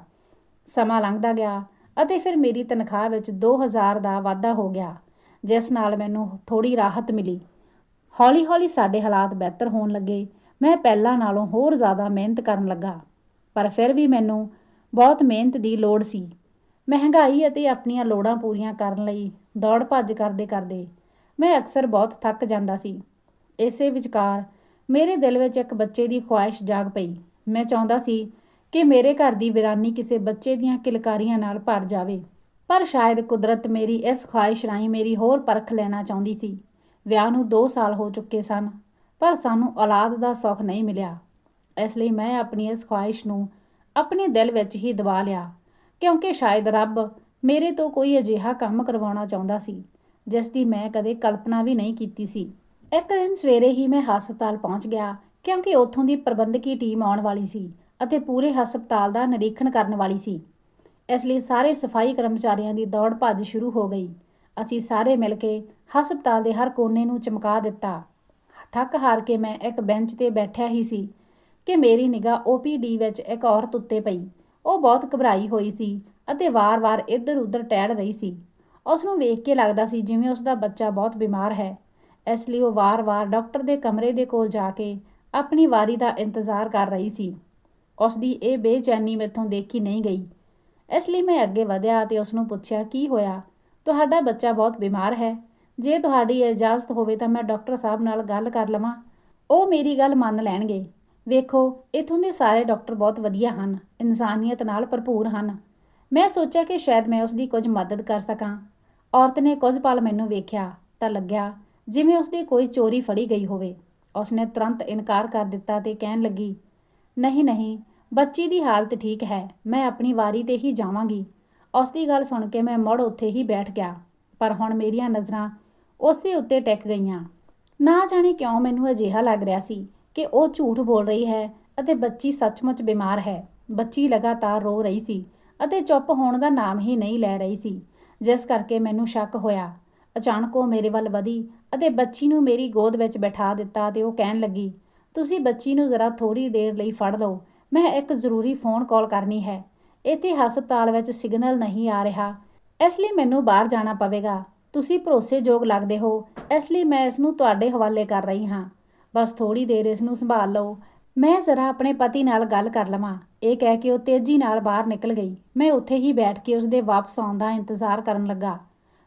ਸਮਾਂ ਲੰਘਦਾ ਗਿਆ ਅਤੇ ਫਿਰ ਮੇਰੀ ਤਨਖਾਹ ਵਿੱਚ 2000 ਦਾ ਵਾਧਾ ਹੋ ਗਿਆ, ਜਿਸ ਨਾਲ ਮੈਨੂੰ ਥੋੜੀ ਰਾਹਤ ਮਿਲੀ। ਹੌਲੀ-ਹੌਲੀ ਸਾਡੇ ਹਾਲਾਤ ਬਿਹਤਰ ਹੋਣ ਲੱਗੇ। ਮੈਂ ਪਹਿਲਾਂ ਨਾਲੋਂ ਹੋਰ ਜ਼ਿਆਦਾ ਮਿਹਨਤ ਕਰਨ ਲੱਗਾ, ਪਰ ਫਿਰ ਵੀ ਮੈਨੂੰ ਬਹੁਤ ਮਿਹਨਤ ਦੀ ਲੋੜ ਸੀ। ਮਹਿੰਗਾਈ ਅਤੇ ਆਪਣੀਆਂ ਲੋੜਾਂ ਪੂਰੀਆਂ ਕਰਨ ਲਈ ਦੌੜ ਭੱਜ ਕਰਦੇ ਕਰਦੇ ਮੈਂ ਅਕਸਰ ਬਹੁਤ ਥੱਕ ਜਾਂਦਾ ਸੀ। ਇਸੇ ਵਿਚਕਾਰ ਮੇਰੇ ਦਿਲ ਵਿੱਚ ਇੱਕ ਬੱਚੇ ਦੀ ਖੁਆਇਸ਼ ਜਾਗ ਪਈ। ਮੈਂ ਚਾਹੁੰਦਾ ਸੀ ਕਿ ਮੇਰੇ ਘਰ ਦੀ ਵੀਰਾਨੀ ਕਿਸੇ ਬੱਚੇ ਦੀਆਂ ਕਿਲਕਾਰੀਆਂ ਨਾਲ ਭਰ ਜਾਵੇ। ਪਰ ਸ਼ਾਇਦ ਕੁਦਰਤ ਮੇਰੀ ਇਸ ਖੁਆਇਸ਼ ਰਾਹੀਂ ਮੇਰੀ ਹੋਰ ਪਰਖ ਲੈਣਾ ਚਾਹੁੰਦੀ ਸੀ। ਵਿਆਹ ਨੂੰ 2 ਸਾਲ ਹੋ ਚੁੱਕੇ ਸਨ, ਪਰ ਸਾਨੂੰ ਔਲਾਦ ਦਾ ਸੌਖ ਨਹੀਂ ਮਿਲਿਆ। ਇਸ ਲਈ ਮੈਂ ਆਪਣੀ ਇਸ ਖੁਆਇਸ਼ ਨੂੰ ਆਪਣੇ ਦਿਲ ਵਿੱਚ ਹੀ ਦਬਾ ਲਿਆ, ਕਿਉਂਕਿ ਸ਼ਾਇਦ ਰੱਬ ਮੇਰੇ ਤੋਂ ਕੋਈ ਅਜਿਹਾ ਕੰਮ ਕਰਵਾਉਣਾ ਚਾਹੁੰਦਾ ਸੀ, ਜਿਸ ਦੀ ਮੈਂ ਕਦੇ ਕਲਪਨਾ ਵੀ ਨਹੀਂ ਕੀਤੀ ਸੀ। ਇੱਕ ਦਿਨ ਸਵੇਰੇ ਹੀ ਮੈਂ ਹਸਪਤਾਲ ਪਹੁੰਚ ਗਿਆ, ਕਿਉਂਕਿ ਉੱਥੋਂ ਦੀ ਪ੍ਰਬੰਧਕੀ ਟੀਮ ਆਉਣ ਵਾਲੀ ਸੀ। ਅਤੇ ਪੂਰੇ ਹਸਪਤਾਲ ਦਾ ਨਿਰੀਖਣ ਕਰਨ ਵਾਲੀ ਸੀ। ਇਸ ਲਈ ਸਾਰੇ ਸਫ਼ਾਈ ਕਰਮਚਾਰੀਆਂ ਦੀ ਦੌੜ ਭੱਜ ਸ਼ੁਰੂ ਹੋ ਗਈ। ਅਸੀਂ ਸਾਰੇ ਮਿਲ ਕੇ ਹਸਪਤਾਲ ਦੇ ਹਰ ਕੋਨੇ ਨੂੰ ਚਮਕਾ ਦਿੱਤਾ। ਥੱਕ ਹਾਰ ਕੇ ਮੈਂ ਇੱਕ ਬੈਂਚ ਤੇ ਬੈਠਿਆ ਹੀ ਸੀ ਕਿ ਮੇਰੀ ਨਿਗਾਹ OPD ਵਿੱਚ ਇੱਕ ਔਰਤ ਉੱਤੇ ਪਈ। ਉਹ ਬਹੁਤ ਘਬਰਾਈ ਹੋਈ ਸੀ ਅਤੇ ਵਾਰ-ਵਾਰ ਇੱਧਰ-ਉੱਧਰ ਟਹਿਲ ਰਹੀ ਸੀ। ਉਸ ਨੂੰ ਵੇਖ ਕੇ ਲੱਗਦਾ ਸੀ ਜਿਵੇਂ ਉਸ ਦਾ ਬੱਚਾ ਬਹੁਤ ਬਿਮਾਰ ਹੈ। ਇਸ ਲਈ ਉਹ ਵਾਰ-ਵਾਰ ਡਾਕਟਰ ਦੇ ਕਮਰੇ ਦੇ ਕੋਲ ਜਾ ਕੇ ਆਪਣੀ ਵਾਰੀ ਦਾ ਇੰਤਜ਼ਾਰ ਕਰ ਰਹੀ ਸੀ। ਉਸ ਦੀ ਇਹ ਬੇਚੈਨੀ ਮੈਥੋਂ ਦੇਖੀ ਨਹੀਂ ਗਈ। ਇਸ ਲਈ ਮੈਂ ਅੱਗੇ ਵਧਿਆ ਅਤੇ ਉਸ ਨੂੰ ਪੁੱਛਿਆ, ਕੀ ਹੋਇਆ? ਤੁਹਾਡਾ ਬੱਚਾ ਬਹੁਤ ਬਿਮਾਰ ਹੈ। ਜੇ ਤੁਹਾਡੀ ਇਜਾਜ਼ਤ ਹੋਵੇ ਤਾਂ ਮੈਂ ਡਾਕਟਰ ਸਾਹਿਬ ਨਾਲ ਗੱਲ ਕਰ ਲਵਾਂ। ਉਹ ਮੇਰੀ ਗੱਲ ਮੰਨ ਲੈਣਗੇ। ਵੇਖੋ, ਇਥੋਂ ਦੇ ਸਾਰੇ ਡਾਕਟਰ ਬਹੁਤ ਵਧੀਆ ਹਨ। ਇਨਸਾਨੀਅਤ ਨਾਲ ਭਰਪੂਰ ਹਨ। ਮੈਂ ਸੋਚਿਆ ਕਿ ਸ਼ਾਇਦ ਮੈਂ ਉਸ ਦੀ ਕੁਝ ਮਦਦ ਕਰ ਸਕਾਂ। ਔਰਤ ਨੇ ਕੁਝ ਪਲ ਮੈਨੂੰ ਵੇਖਿਆ ਤਾਂ ਲੱਗਿਆ ਜਿਵੇਂ ਉਸ ਦੀ ਕੋਈ ਚੋਰੀ ਫੜੀ ਗਈ ਹੋਵੇ। ਉਸ ਨੇ ਤੁਰੰਤ ਇਨਕਾਰ ਕਰ ਦਿੱਤਾ ਤੇ ਕਹਿਣ ਲੱਗੀ, ਨਹੀਂ ਨਹੀਂ ਬੱਚੀ ਦੀ ਹਾਲਤ ਠੀਕ ਹੈ, ਮੈਂ ਆਪਣੀ ਵਾਰੀ ਤੇ ਹੀ ਜਾਵਾਂਗੀ। ਉਸ ਦੀ ਗੱਲ ਸੁਣ ਕੇ ਮੈਂ ਮੁੜ ਉੱਥੇ ਹੀ ਬੈਠ ਗਿਆ, ਪਰ ਹੁਣ ਮੇਰੀਆਂ ਨਜ਼ਰਾਂ ਉਸੇ ਉੱਤੇ ਟਿਕ ਗਈਆਂ। ਨਾ ਜਾਣੇ ਕਿਉਂ ਮੈਨੂੰ ਅਜਿਹਾ ਲੱਗ ਰਿਹਾ ਸੀ ਕਿ ਉਹ ਝੂਠ ਬੋਲ ਰਹੀ ਹੈ ਅਤੇ ਬੱਚੀ ਸੱਚਮੁੱਚ ਬਿਮਾਰ ਹੈ। ਬੱਚੀ ਲਗਾਤਾਰ ਰੋ ਰਹੀ ਸੀ ਅਤੇ ਚੁੱਪ ਹੋਣ ਦਾ ਨਾਮ ਹੀ ਨਹੀਂ ਲੈ ਰਹੀ ਸੀ, ਜਿਸ ਕਰਕੇ ਮੈਨੂੰ ਸ਼ੱਕ ਹੋਇਆ। ਅਚਾਨਕ ਉਹ ਮੇਰੇ ਵੱਲ ਵਧੀ ਅਤੇ ਬੱਚੀ ਨੂੰ ਮੇਰੀ ਗੋਦ ਵਿੱਚ ਬਿਠਾ ਦਿੱਤਾ ਤੇ ਉਹ ਕਹਿਣ ਲੱਗੀ, ਤੁਸੀਂ ਬੱਚੀ ਨੂੰ ਜ਼ਰਾ ਥੋੜੀ ਦੇਰ ਲਈ ਫੜ ਲਓ ਮੈਂ ਇੱਕ ਜ਼ਰੂਰੀ ਫੋਨ ਕਾਲ ਕਰਨੀ ਹੈ। ਇੱਥੇ ਹਸਪਤਾਲ ਵਿੱਚ ਸਿਗਨਲ ਨਹੀਂ ਆ ਰਿਹਾ। ਇਸ ਲਈ ਮੈਨੂੰ ਬਾਹਰ ਜਾਣਾ ਪਵੇਗਾ। ਤੁਸੀਂ ਭਰੋਸੇਯੋਗ ਲੱਗਦੇ ਹੋ। ਇਸ ਲਈ ਮੈਂ ਇਸ ਨੂੰ ਤੁਹਾਡੇ ਹਵਾਲੇ ਕਰ ਰਹੀ ਹਾਂ। ਬਸ ਥੋੜੀ ਦੇਰ ਇਸ ਨੂੰ ਸੰਭਾਲ ਲਓ। ਮੈਂ ਜ਼ਰਾ ਆਪਣੇ ਪਤੀ ਨਾਲ ਗੱਲ ਕਰ ਲਵਾਂ। ਇਹ ਕਹਿ ਕੇ ਉਹ ਤੇਜ਼ੀ ਨਾਲ ਬਾਹਰ ਨਿਕਲ ਗਈ। ਮੈਂ ਉੱਥੇ ਹੀ ਬੈਠ ਕੇ ਉਸ ਦੇ ਵਾਪਸ ਆਉਣ ਦਾ ਇੰਤਜ਼ਾਰ ਕਰਨ ਲੱਗਾ।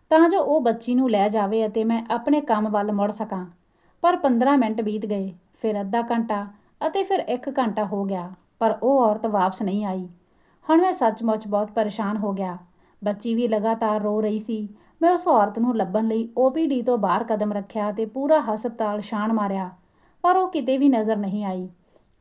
ਤਾਂ ਜੋ ਉਹ ਬੱਚੀ ਨੂੰ ਲੈ ਜਾਵੇ ਅਤੇ ਮੈਂ ਆਪਣੇ ਕੰਮ ਵੱਲ ਮੁੜ ਸਕਾਂ। ਪਰ 15 ਮਿੰਟ ਬੀਤ ਗਏ। ਫਿਰ ਅੱਧਾ ਘੰਟਾ ਅਤੇ ਫਿਰ 1 ਘੰਟਾ ਹੋ ਗਿਆ। ਪਰ ਉਹ ਔਰਤ ਵਾਪਸ ਨਹੀਂ ਆਈ। ਹੁਣ ਮੈਂ ਸੱਚਮੁੱਚ ਬਹੁਤ ਪਰੇਸ਼ਾਨ ਹੋ ਗਿਆ। ਬੱਚੀ ਵੀ ਲਗਾਤਾਰ ਰੋ ਰਹੀ ਸੀ। ਮੈਂ ਉਸ ਔਰਤ ਨੂੰ ਲੱਭਣ ਲਈ ਓਪੀਡੀ ਤੋਂ ਬਾਹਰ ਕਦਮ ਰੱਖਿਆ ਤੇ ਪੂਰਾ ਹਸਪਤਾਲ ਛਾਣ ਮਾਰਿਆ, ਪਰ ਉਹ ਕਿਤੇ ਵੀ ਨਜ਼ਰ ਨਹੀਂ ਆਈ।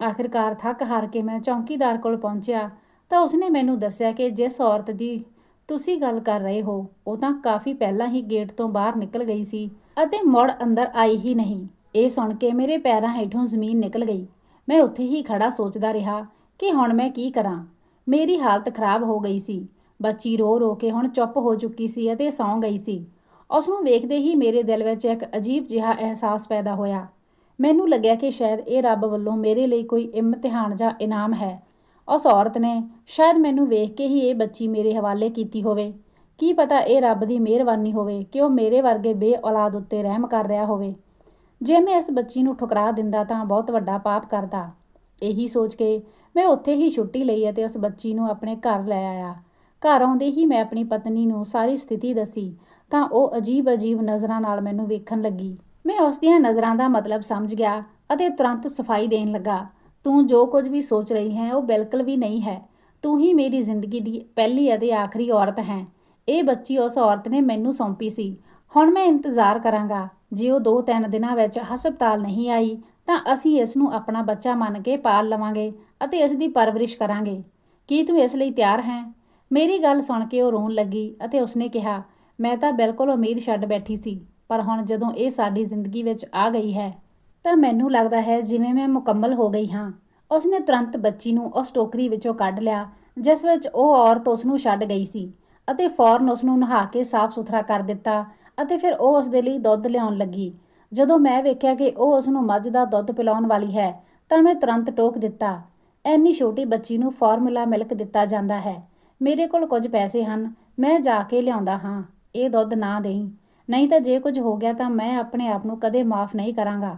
ਆਖਿਰਕਾਰ ਥੱਕ ਹਾਰ ਕੇ ਮੈਂ ਚੌਕੀਦਾਰ ਕੋਲ ਪਹੁੰਚਿਆ ਤਾਂ ਉਸਨੇ ਮੈਨੂੰ ਦੱਸਿਆ ਕਿ ਜਿਸ ਔਰਤ ਦੀ ਤੁਸੀਂ ਗੱਲ ਕਰ ਰਹੇ ਹੋ, ਉਹ ਤਾਂ ਕਾਫੀ ਪਹਿਲਾਂ ਹੀ ਗੇਟ ਤੋਂ ਬਾਹਰ ਨਿਕਲ ਗਈ ਸੀ ਅਤੇ ਮੁੜ ਅੰਦਰ ਆਈ ਹੀ ਨਹੀਂ। ਇਹ ਸੁਣ ਕੇ ਮੇਰੇ ਪੈਰਾਂ ਹੇਠੋਂ ਜ਼ਮੀਨ ਨਿਕਲ ਗਈ। ਮੈਂ ਉੱਥੇ ਹੀ ਖੜਾ ਸੋਚਦਾ ਰਿਹਾ ਕਿ ਹੁਣ ਮੈਂ ਕੀ ਕਰਾਂ। ਮੇਰੀ ਹਾਲਤ ਖਰਾਬ ਹੋ ਗਈ ਸੀ। ਬੱਚੀ ਰੋ ਰੋ ਕੇ ਹੁਣ ਚੁੱਪ ਹੋ ਚੁੱਕੀ ਸੀ ਅਤੇ ਸੌਂ ਗਈ ਸੀ। ਉਸ ਨੂੰ ਵੇਖਦੇ ਹੀ ਮੇਰੇ ਦਿਲ ਵਿੱਚ ਇੱਕ ਅਜੀਬ ਜਿਹਾ ਅਹਿਸਾਸ ਪੈਦਾ ਹੋਇਆ। ਮੈਨੂੰ ਲੱਗਿਆ ਕਿ ਸ਼ਾਇਦ ਇਹ ਰੱਬ ਵੱਲੋਂ ਮੇਰੇ ਲਈ ਕੋਈ ਇਮਤਿਹਾਨ ਜਾਂ ਇਨਾਮ ਹੈ। ਉਸ ਔਰਤ ਨੇ ਸ਼ਾਇਦ ਮੈਨੂੰ ਵੇਖ ਕੇ ਹੀ ਇਹ ਬੱਚੀ ਮੇਰੇ ਹਵਾਲੇ ਕੀਤੀ ਹੋਵੇ। ਕੀ ਪਤਾ ਇਹ ਰੱਬ ਦੀ ਮਿਹਰਬਾਨੀ ਹੋਵੇ ਕਿ ਉਹ ਮੇਰੇ ਵਰਗੇ ਬੇਔਲਾਦ ਉੱਤੇ ਰਹਿਮ ਕਰ ਰਿਹਾ ਹੋਵੇ। ਜੇ ਮੈਂ ਇਸ ਬੱਚੀ ਨੂੰ ਠੁਕਰਾ ਦਿੰਦਾ ਤਾਂ ਬਹੁਤ ਵੱਡਾ ਪਾਪ ਕਰਦਾ। ਇਹੀ ਸੋਚ ਕੇ ਮੈਂ ਉੱਥੇ ਹੀ ਛੁੱਟੀ ਲਈ ਅਤੇ ਉਸ ਬੱਚੀ ਨੂੰ ਆਪਣੇ ਘਰ ਲੈ ਆਇਆ। ਘਰ ਆਉਂਦੇ ਹੀ ਮੈਂ ਆਪਣੀ ਪਤਨੀ ਨੂੰ ਸਾਰੀ ਸਥਿਤੀ ਦੱਸੀ ਤਾਂ ਉਹ ਅਜੀਬ-ਅਜੀਬ ਨਜ਼ਰਾਂ ਨਾਲ ਮੈਨੂੰ ਵੇਖਣ ਲੱਗੀ। ਮੈਂ ਉਸ ਦੀਆਂ ਨਜ਼ਰਾਂ ਦਾ ਮਤਲਬ ਸਮਝ ਗਿਆ ਅਤੇ ਤੁਰੰਤ ਸਫ਼ਾਈ ਦੇਣ ਲੱਗਾ। ਤੂੰ ਜੋ ਕੁਝ ਵੀ ਸੋਚ ਰਹੀ ਹੈ ਉਹ ਬਿਲਕੁਲ ਵੀ ਨਹੀਂ ਹੈ। ਤੂੰ ਹੀ ਮੇਰੀ ਜ਼ਿੰਦਗੀ ਦੀ ਪਹਿਲੀ ਅਤੇ ਆਖਰੀ ਔਰਤ ਹੈ। ਇਹ ਬੱਚੀ ਉਸ ਔਰਤ ਨੇ ਮੈਨੂੰ ਸੌਂਪੀ ਸੀ। ਹੁਣ ਮੈਂ ਇੰਤਜ਼ਾਰ ਕਰਾਂਗਾ। ਜੇ ਉਹ 2-3 ਦਿਨਾਂ ਵਿੱਚ ਹਸਪਤਾਲ ਨਹੀਂ ਆਈ, ਤਾਂ ਅਸੀਂ ਇਸ ਨੂੰ ਆਪਣਾ ਬੱਚਾ ਮੰਨ ਕੇ ਪਾਲ ਲਵਾਂਗੇ ਅਤੇ ਇਸ ਦੀ ਪਰਵਰਿਸ਼ ਕਰਾਂਗੇ। ਕੀ ਤੂੰ ਇਸ ਲਈ ਤਿਆਰ ਹੈ? ਮੇਰੀ ਗੱਲ ਸੁਣ ਕੇ ਉਹ ਰੋਣ ਲੱਗੀ ਅਤੇ ਉਸਨੇ ਕਿਹਾ, ਮੈਂ ਤਾਂ ਬਿਲਕੁਲ ਉਮੀਦ ਛੱਡ ਬੈਠੀ ਸੀ, ਪਰ ਹੁਣ ਜਦੋਂ ਇਹ ਸਾਡੀ ਜ਼ਿੰਦਗੀ ਵਿੱਚ ਆ ਗਈ ਹੈ, ਤਾਂ ਮੈਨੂੰ ਲੱਗਦਾ ਹੈ ਜਿਵੇਂ ਮੈਂ ਮੁਕੰਮਲ ਹੋ ਗਈ ਹਾਂ। ਉਸਨੇ ਤੁਰੰਤ ਬੱਚੀ ਨੂੰ ਉਸ ਟੋਕਰੀ ਵਿੱਚੋਂ ਕੱਢ ਲਿਆ, ਜਿਸ ਵਿੱਚ ਉਹ ਔਰਤ ਉਸ ਨੂੰ ਛੱਡ ਗਈ ਸੀ ਅਤੇ ਫੌਰਨ ਉਸ ਨੂੰ ਨਹਾ ਕੇ ਸਾਫ਼ ਸੁਥਰਾ ਕਰ ਦਿੱਤਾ ਅਤੇ ਫਿਰ ਉਹ ਉਸ ਦੇ ਲਈ ਦੁੱਧ ਲਿਆਉਣ ਲੱਗੀ। ਜਦੋਂ ਮੈਂ ਵੇਖਿਆ ਕਿ ਉਹ ਉਸ ਨੂੰ ਮੱਝ ਦਾ ਦੁੱਧ ਪਿਲਾਉਣ ਵਾਲੀ ਹੈ, ਤਾਂ ਮੈਂ ਤੁਰੰਤ ਟੋਕ ਦਿੱਤਾ, ਐਨੀ ਛੋਟੀ ਬੱਚੀ ਨੂੰ ਫਾਰਮੂਲਾ ਮਿਲਕ ਦਿੱਤਾ ਜਾਂਦਾ ਹੈ। ਮੇਰੇ ਕੋਲ ਕੁਝ ਪੈਸੇ ਹਨ, ਮੈਂ ਜਾ ਕੇ ਲਿਆਉਂਦਾ ਹਾਂ। ਇਹ ਦੁੱਧ ਨਾ ਦੇਈ। ਨਹੀਂ ਤਾਂ ਜੇ ਕੁਝ ਹੋ ਗਿਆ ਤਾਂ ਮੈਂ ਆਪਣੇ ਆਪ ਨੂੰ ਕਦੇ ਮਾਫ ਨਹੀਂ ਕਰਾਂਗਾ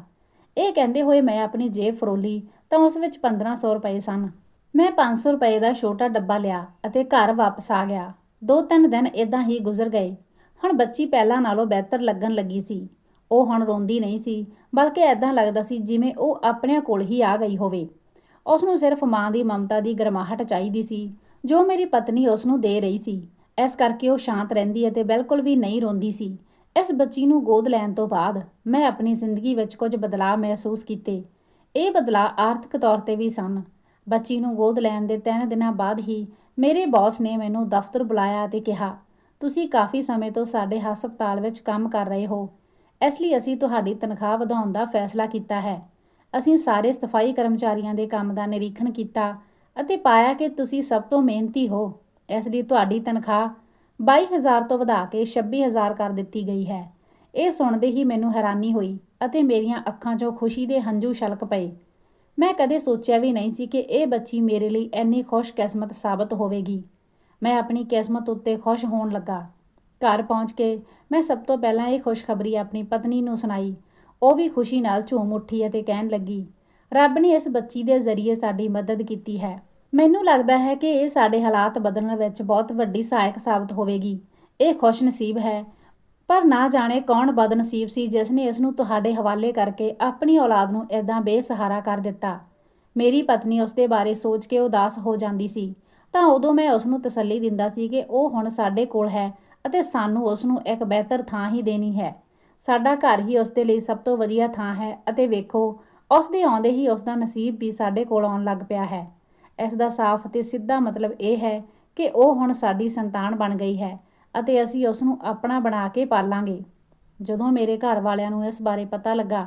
ਇਹ ਕਹਿੰਦੇ ਹੋਏ ਮੈਂ ਆਪਣੀ ਜੇਬ ਫਰੋਲੀ, ਤਾਂ ਉਸ ਵਿੱਚ 1500 ਰੁਪਏ ਸਨ। ਮੈਂ 500 ਰੁਪਏ ਦਾ ਛੋਟਾ ਡੱਬਾ ਲਿਆ ਅਤੇ ਘਰ ਵਾਪਸ ਆ ਗਿਆ। ਦੋ ਤਿੰਨ ਦਿਨ ਇਦਾਂ ਹੀ ਗੁਜ਼ਰ ਗਏ। ਹੁਣ ਬੱਚੀ ਪਹਿਲਾਂ ਨਾਲੋਂ ਬਿਹਤਰ ਲੱਗਣ ਲੱਗੀ ਸੀ। ਉਹ ਹੁਣ ਰੋਂਦੀ ਨਹੀਂ ਸੀ, ਬਲਕਿ ਐਦਾਂ ਲੱਗਦਾ ਸੀ ਜਿਵੇਂ ਉਹ ਆਪਣੇ ਕੋਲ ਹੀ ਆ ਗਈ ਹੋਵੇ। ਉਸ ਨੂੰ ਸਿਰਫ ਮਾਂ ਦੀ ਮਮਤਾ ਦੀ ਗਰਮਾਹਟ ਚਾਹੀਦੀ ਸੀ, ਜੋ ਮੇਰੀ ਪਤਨੀ ਉਸ ਨੂੰ ਦੇ ਰਹੀ ਸੀ। ਇਸ ਕਰਕੇ ਉਹ ਸ਼ਾਂਤ ਰਹਿੰਦੀ ਅਤੇ ਬਿਲਕੁਲ ਵੀ ਨਹੀਂ ਰੋਂਦੀ ਸੀ। ਇਸ ਬੱਚੀ ਨੂੰ ਗੋਦ ਲੈਣ ਤੋਂ ਬਾਅਦ ਮੈਂ ਆਪਣੀ ਜ਼ਿੰਦਗੀ ਵਿੱਚ ਕੁਝ ਬਦਲਾਅ ਮਹਿਸੂਸ ਕੀਤੇ। ਇਹ ਬਦਲਾਅ ਆਰਥਿਕ ਤੌਰ ਤੇ ਵੀ ਸਨ। ਬੱਚੀ ਨੂੰ ਗੋਦ ਲੈਣ ਦੇ 3 ਦਿਨਾਂ ਬਾਅਦ ਹੀ ਮੇਰੇ ਬੌਸ ਨੇ ਮੈਨੂੰ ਦਫ਼ਤਰ ਬੁਲਾਇਆ ਅਤੇ ਕਿਹਾ ਤੁਸੀਂ ਕਾਫੀ ਸਮੇਂ ਤੋਂ ਸਾਡੇ ਹਸਪਤਾਲ ਵਿੱਚ ਕੰਮ ਕਰ ਰਹੇ ਹੋ। ਇਸ ਲਈ ਅਸੀਂ ਤੁਹਾਡੀ ਤਨਖਾਹ ਵਧਾਉਣ ਦਾ ਫੈਸਲਾ ਕੀਤਾ ਹੈ। ਅਸੀਂ ਸਾਰੇ ਸਫ਼ਾਈ ਕਰਮਚਾਰੀਆਂ ਦੇ ਕੰਮ ਦਾ ਨਿਰੀਖਣ ਕੀਤਾ ਅਤੇ ਪਾਇਆ ਕਿ ਤੁਸੀਂ ਸਭ ਤੋਂ ਮਿਹਨਤੀ ਹੋ। ਇਸ ਲਈ ਤੁਹਾਡੀ ਤਨਖਾਹ 22000 ਤੋਂ ਵਧਾ ਕੇ 26000 ਕਰ ਦਿੱਤੀ ਗਈ ਹੈ। ਇਹ ਸੁਣਦੇ ਹੀ ਮੈਨੂੰ ਹੈਰਾਨੀ ਹੋਈ ਅਤੇ ਮੇਰੀਆਂ ਅੱਖਾਂ 'ਚੋਂ ਖੁਸ਼ੀ ਦੇ ਹੰਝੂ ਛਲਕ ਪਏ। ਮੈਂ ਕਦੇ ਸੋਚਿਆ ਵੀ ਨਹੀਂ ਸੀ ਕਿ ਇਹ ਬੱਚੀ ਮੇਰੇ ਲਈ ਇੰਨੀ ਖੁਸ਼ਕਿਸਮਤ ਸਾਬਤ ਹੋਵੇਗੀ। ਮੈਂ ਆਪਣੀ ਕਿਸਮਤ ਉੱਤੇ ਖੁਸ਼ ਹੋਣ ਲੱਗਾ। ਘਰ ਪਹੁੰਚ ਕੇ ਮੈਂ ਸਭ ਤੋਂ ਪਹਿਲਾਂ ਇਹ ਖੁਸ਼ਖਬਰੀ ਆਪਣੀ ਪਤਨੀ ਨੂੰ ਸੁਣਾਈ। ਉਹ ਵੀ ਖੁਸ਼ੀ ਨਾਲ ਝੂਮ ਉੱਠੀ ਅਤੇ ਕਹਿਣ ਲੱਗੀ, ਰੱਬ ਨੇ ਇਸ ਬੱਚੀ ਦੇ ਜ਼ਰੀਏ ਸਾਡੀ ਮਦਦ ਕੀਤੀ ਹੈ। ਮੈਨੂੰ ਲੱਗਦਾ ਹੈ ਕਿ ਇਹ ਸਾਡੇ ਹਾਲਾਤ ਬਦਲਣ ਵਿੱਚ ਬਹੁਤ ਵੱਡੀ ਸਹਾਇਕ ਸਾਬਤ ਹੋਵੇਗੀ। ਇਹ ਖੁਸ਼ ਨਸੀਬ ਹੈ, ਪਰ ਨਾ ਜਾਣੇ ਕੌਣ ਬਦਨਸੀਬ ਸੀ ਜਿਸ ਨੇ ਇਸ ਨੂੰ ਤੁਹਾਡੇ ਹਵਾਲੇ ਕਰਕੇ ਆਪਣੀ ਔਲਾਦ ਨੂੰ ਇਦਾਂ ਬੇਸਹਾਰਾ ਕਰ ਦਿੱਤਾ। ਮੇਰੀ ਪਤਨੀ ਉਸ ਦੇ ਬਾਰੇ ਸੋਚ ਕੇ ਉਦਾਸ ਹੋ ਜਾਂਦੀ ਸੀ। ਤਾਂ ਉਦੋਂ ਮੈਂ ਉਸ ਨੂੰ ਤਸੱਲੀ ਦਿੰਦਾ ਸੀ ਕਿ ਉਹ ਹੁਣ ਸਾਡੇ ਕੋਲ ਹੈ ਅਤੇ ਸਾਨੂੰ ਉਸ ਨੂੰ ਇੱਕ ਬਿਹਤਰ ਥਾਂ ਹੀ ਦੇਣੀ ਹੈ। ਸਾਡਾ ਘਰ ਹੀ ਉਸ ਦੇ ਲਈ ਸਭ ਤੋਂ ਵਧੀਆ ਥਾਂ ਹੈ ਅਤੇ ਵੇਖੋ ਉਸ ਦੇ ਆਉਂਦੇ ਹੀ ਉਸ ਦਾ ਨਸੀਬ ਵੀ ਸਾਡੇ ਕੋਲ ਆਉਣ ਲੱਗ ਪਿਆ ਹੈ। ਇਸ ਦਾ ਸਾਫ਼ ਤੇ ਸਿੱਧਾ ਮਤਲਬ ਇਹ ਹੈ ਕਿ ਉਹ ਹੁਣ ਸਾਡੀ ਸੰਤਾਨ ਬਣ ਗਈ ਹੈ ਅਤੇ ਅਸੀਂ ਉਸ ਨੂੰ ਆਪਣਾ ਬਣਾ ਕੇ ਪਾਲਾਂਗੇ। ਜਦੋਂ ਮੇਰੇ ਘਰ ਵਾਲਿਆਂ ਨੂੰ ਇਸ ਬਾਰੇ ਪਤਾ ਲੱਗਾ,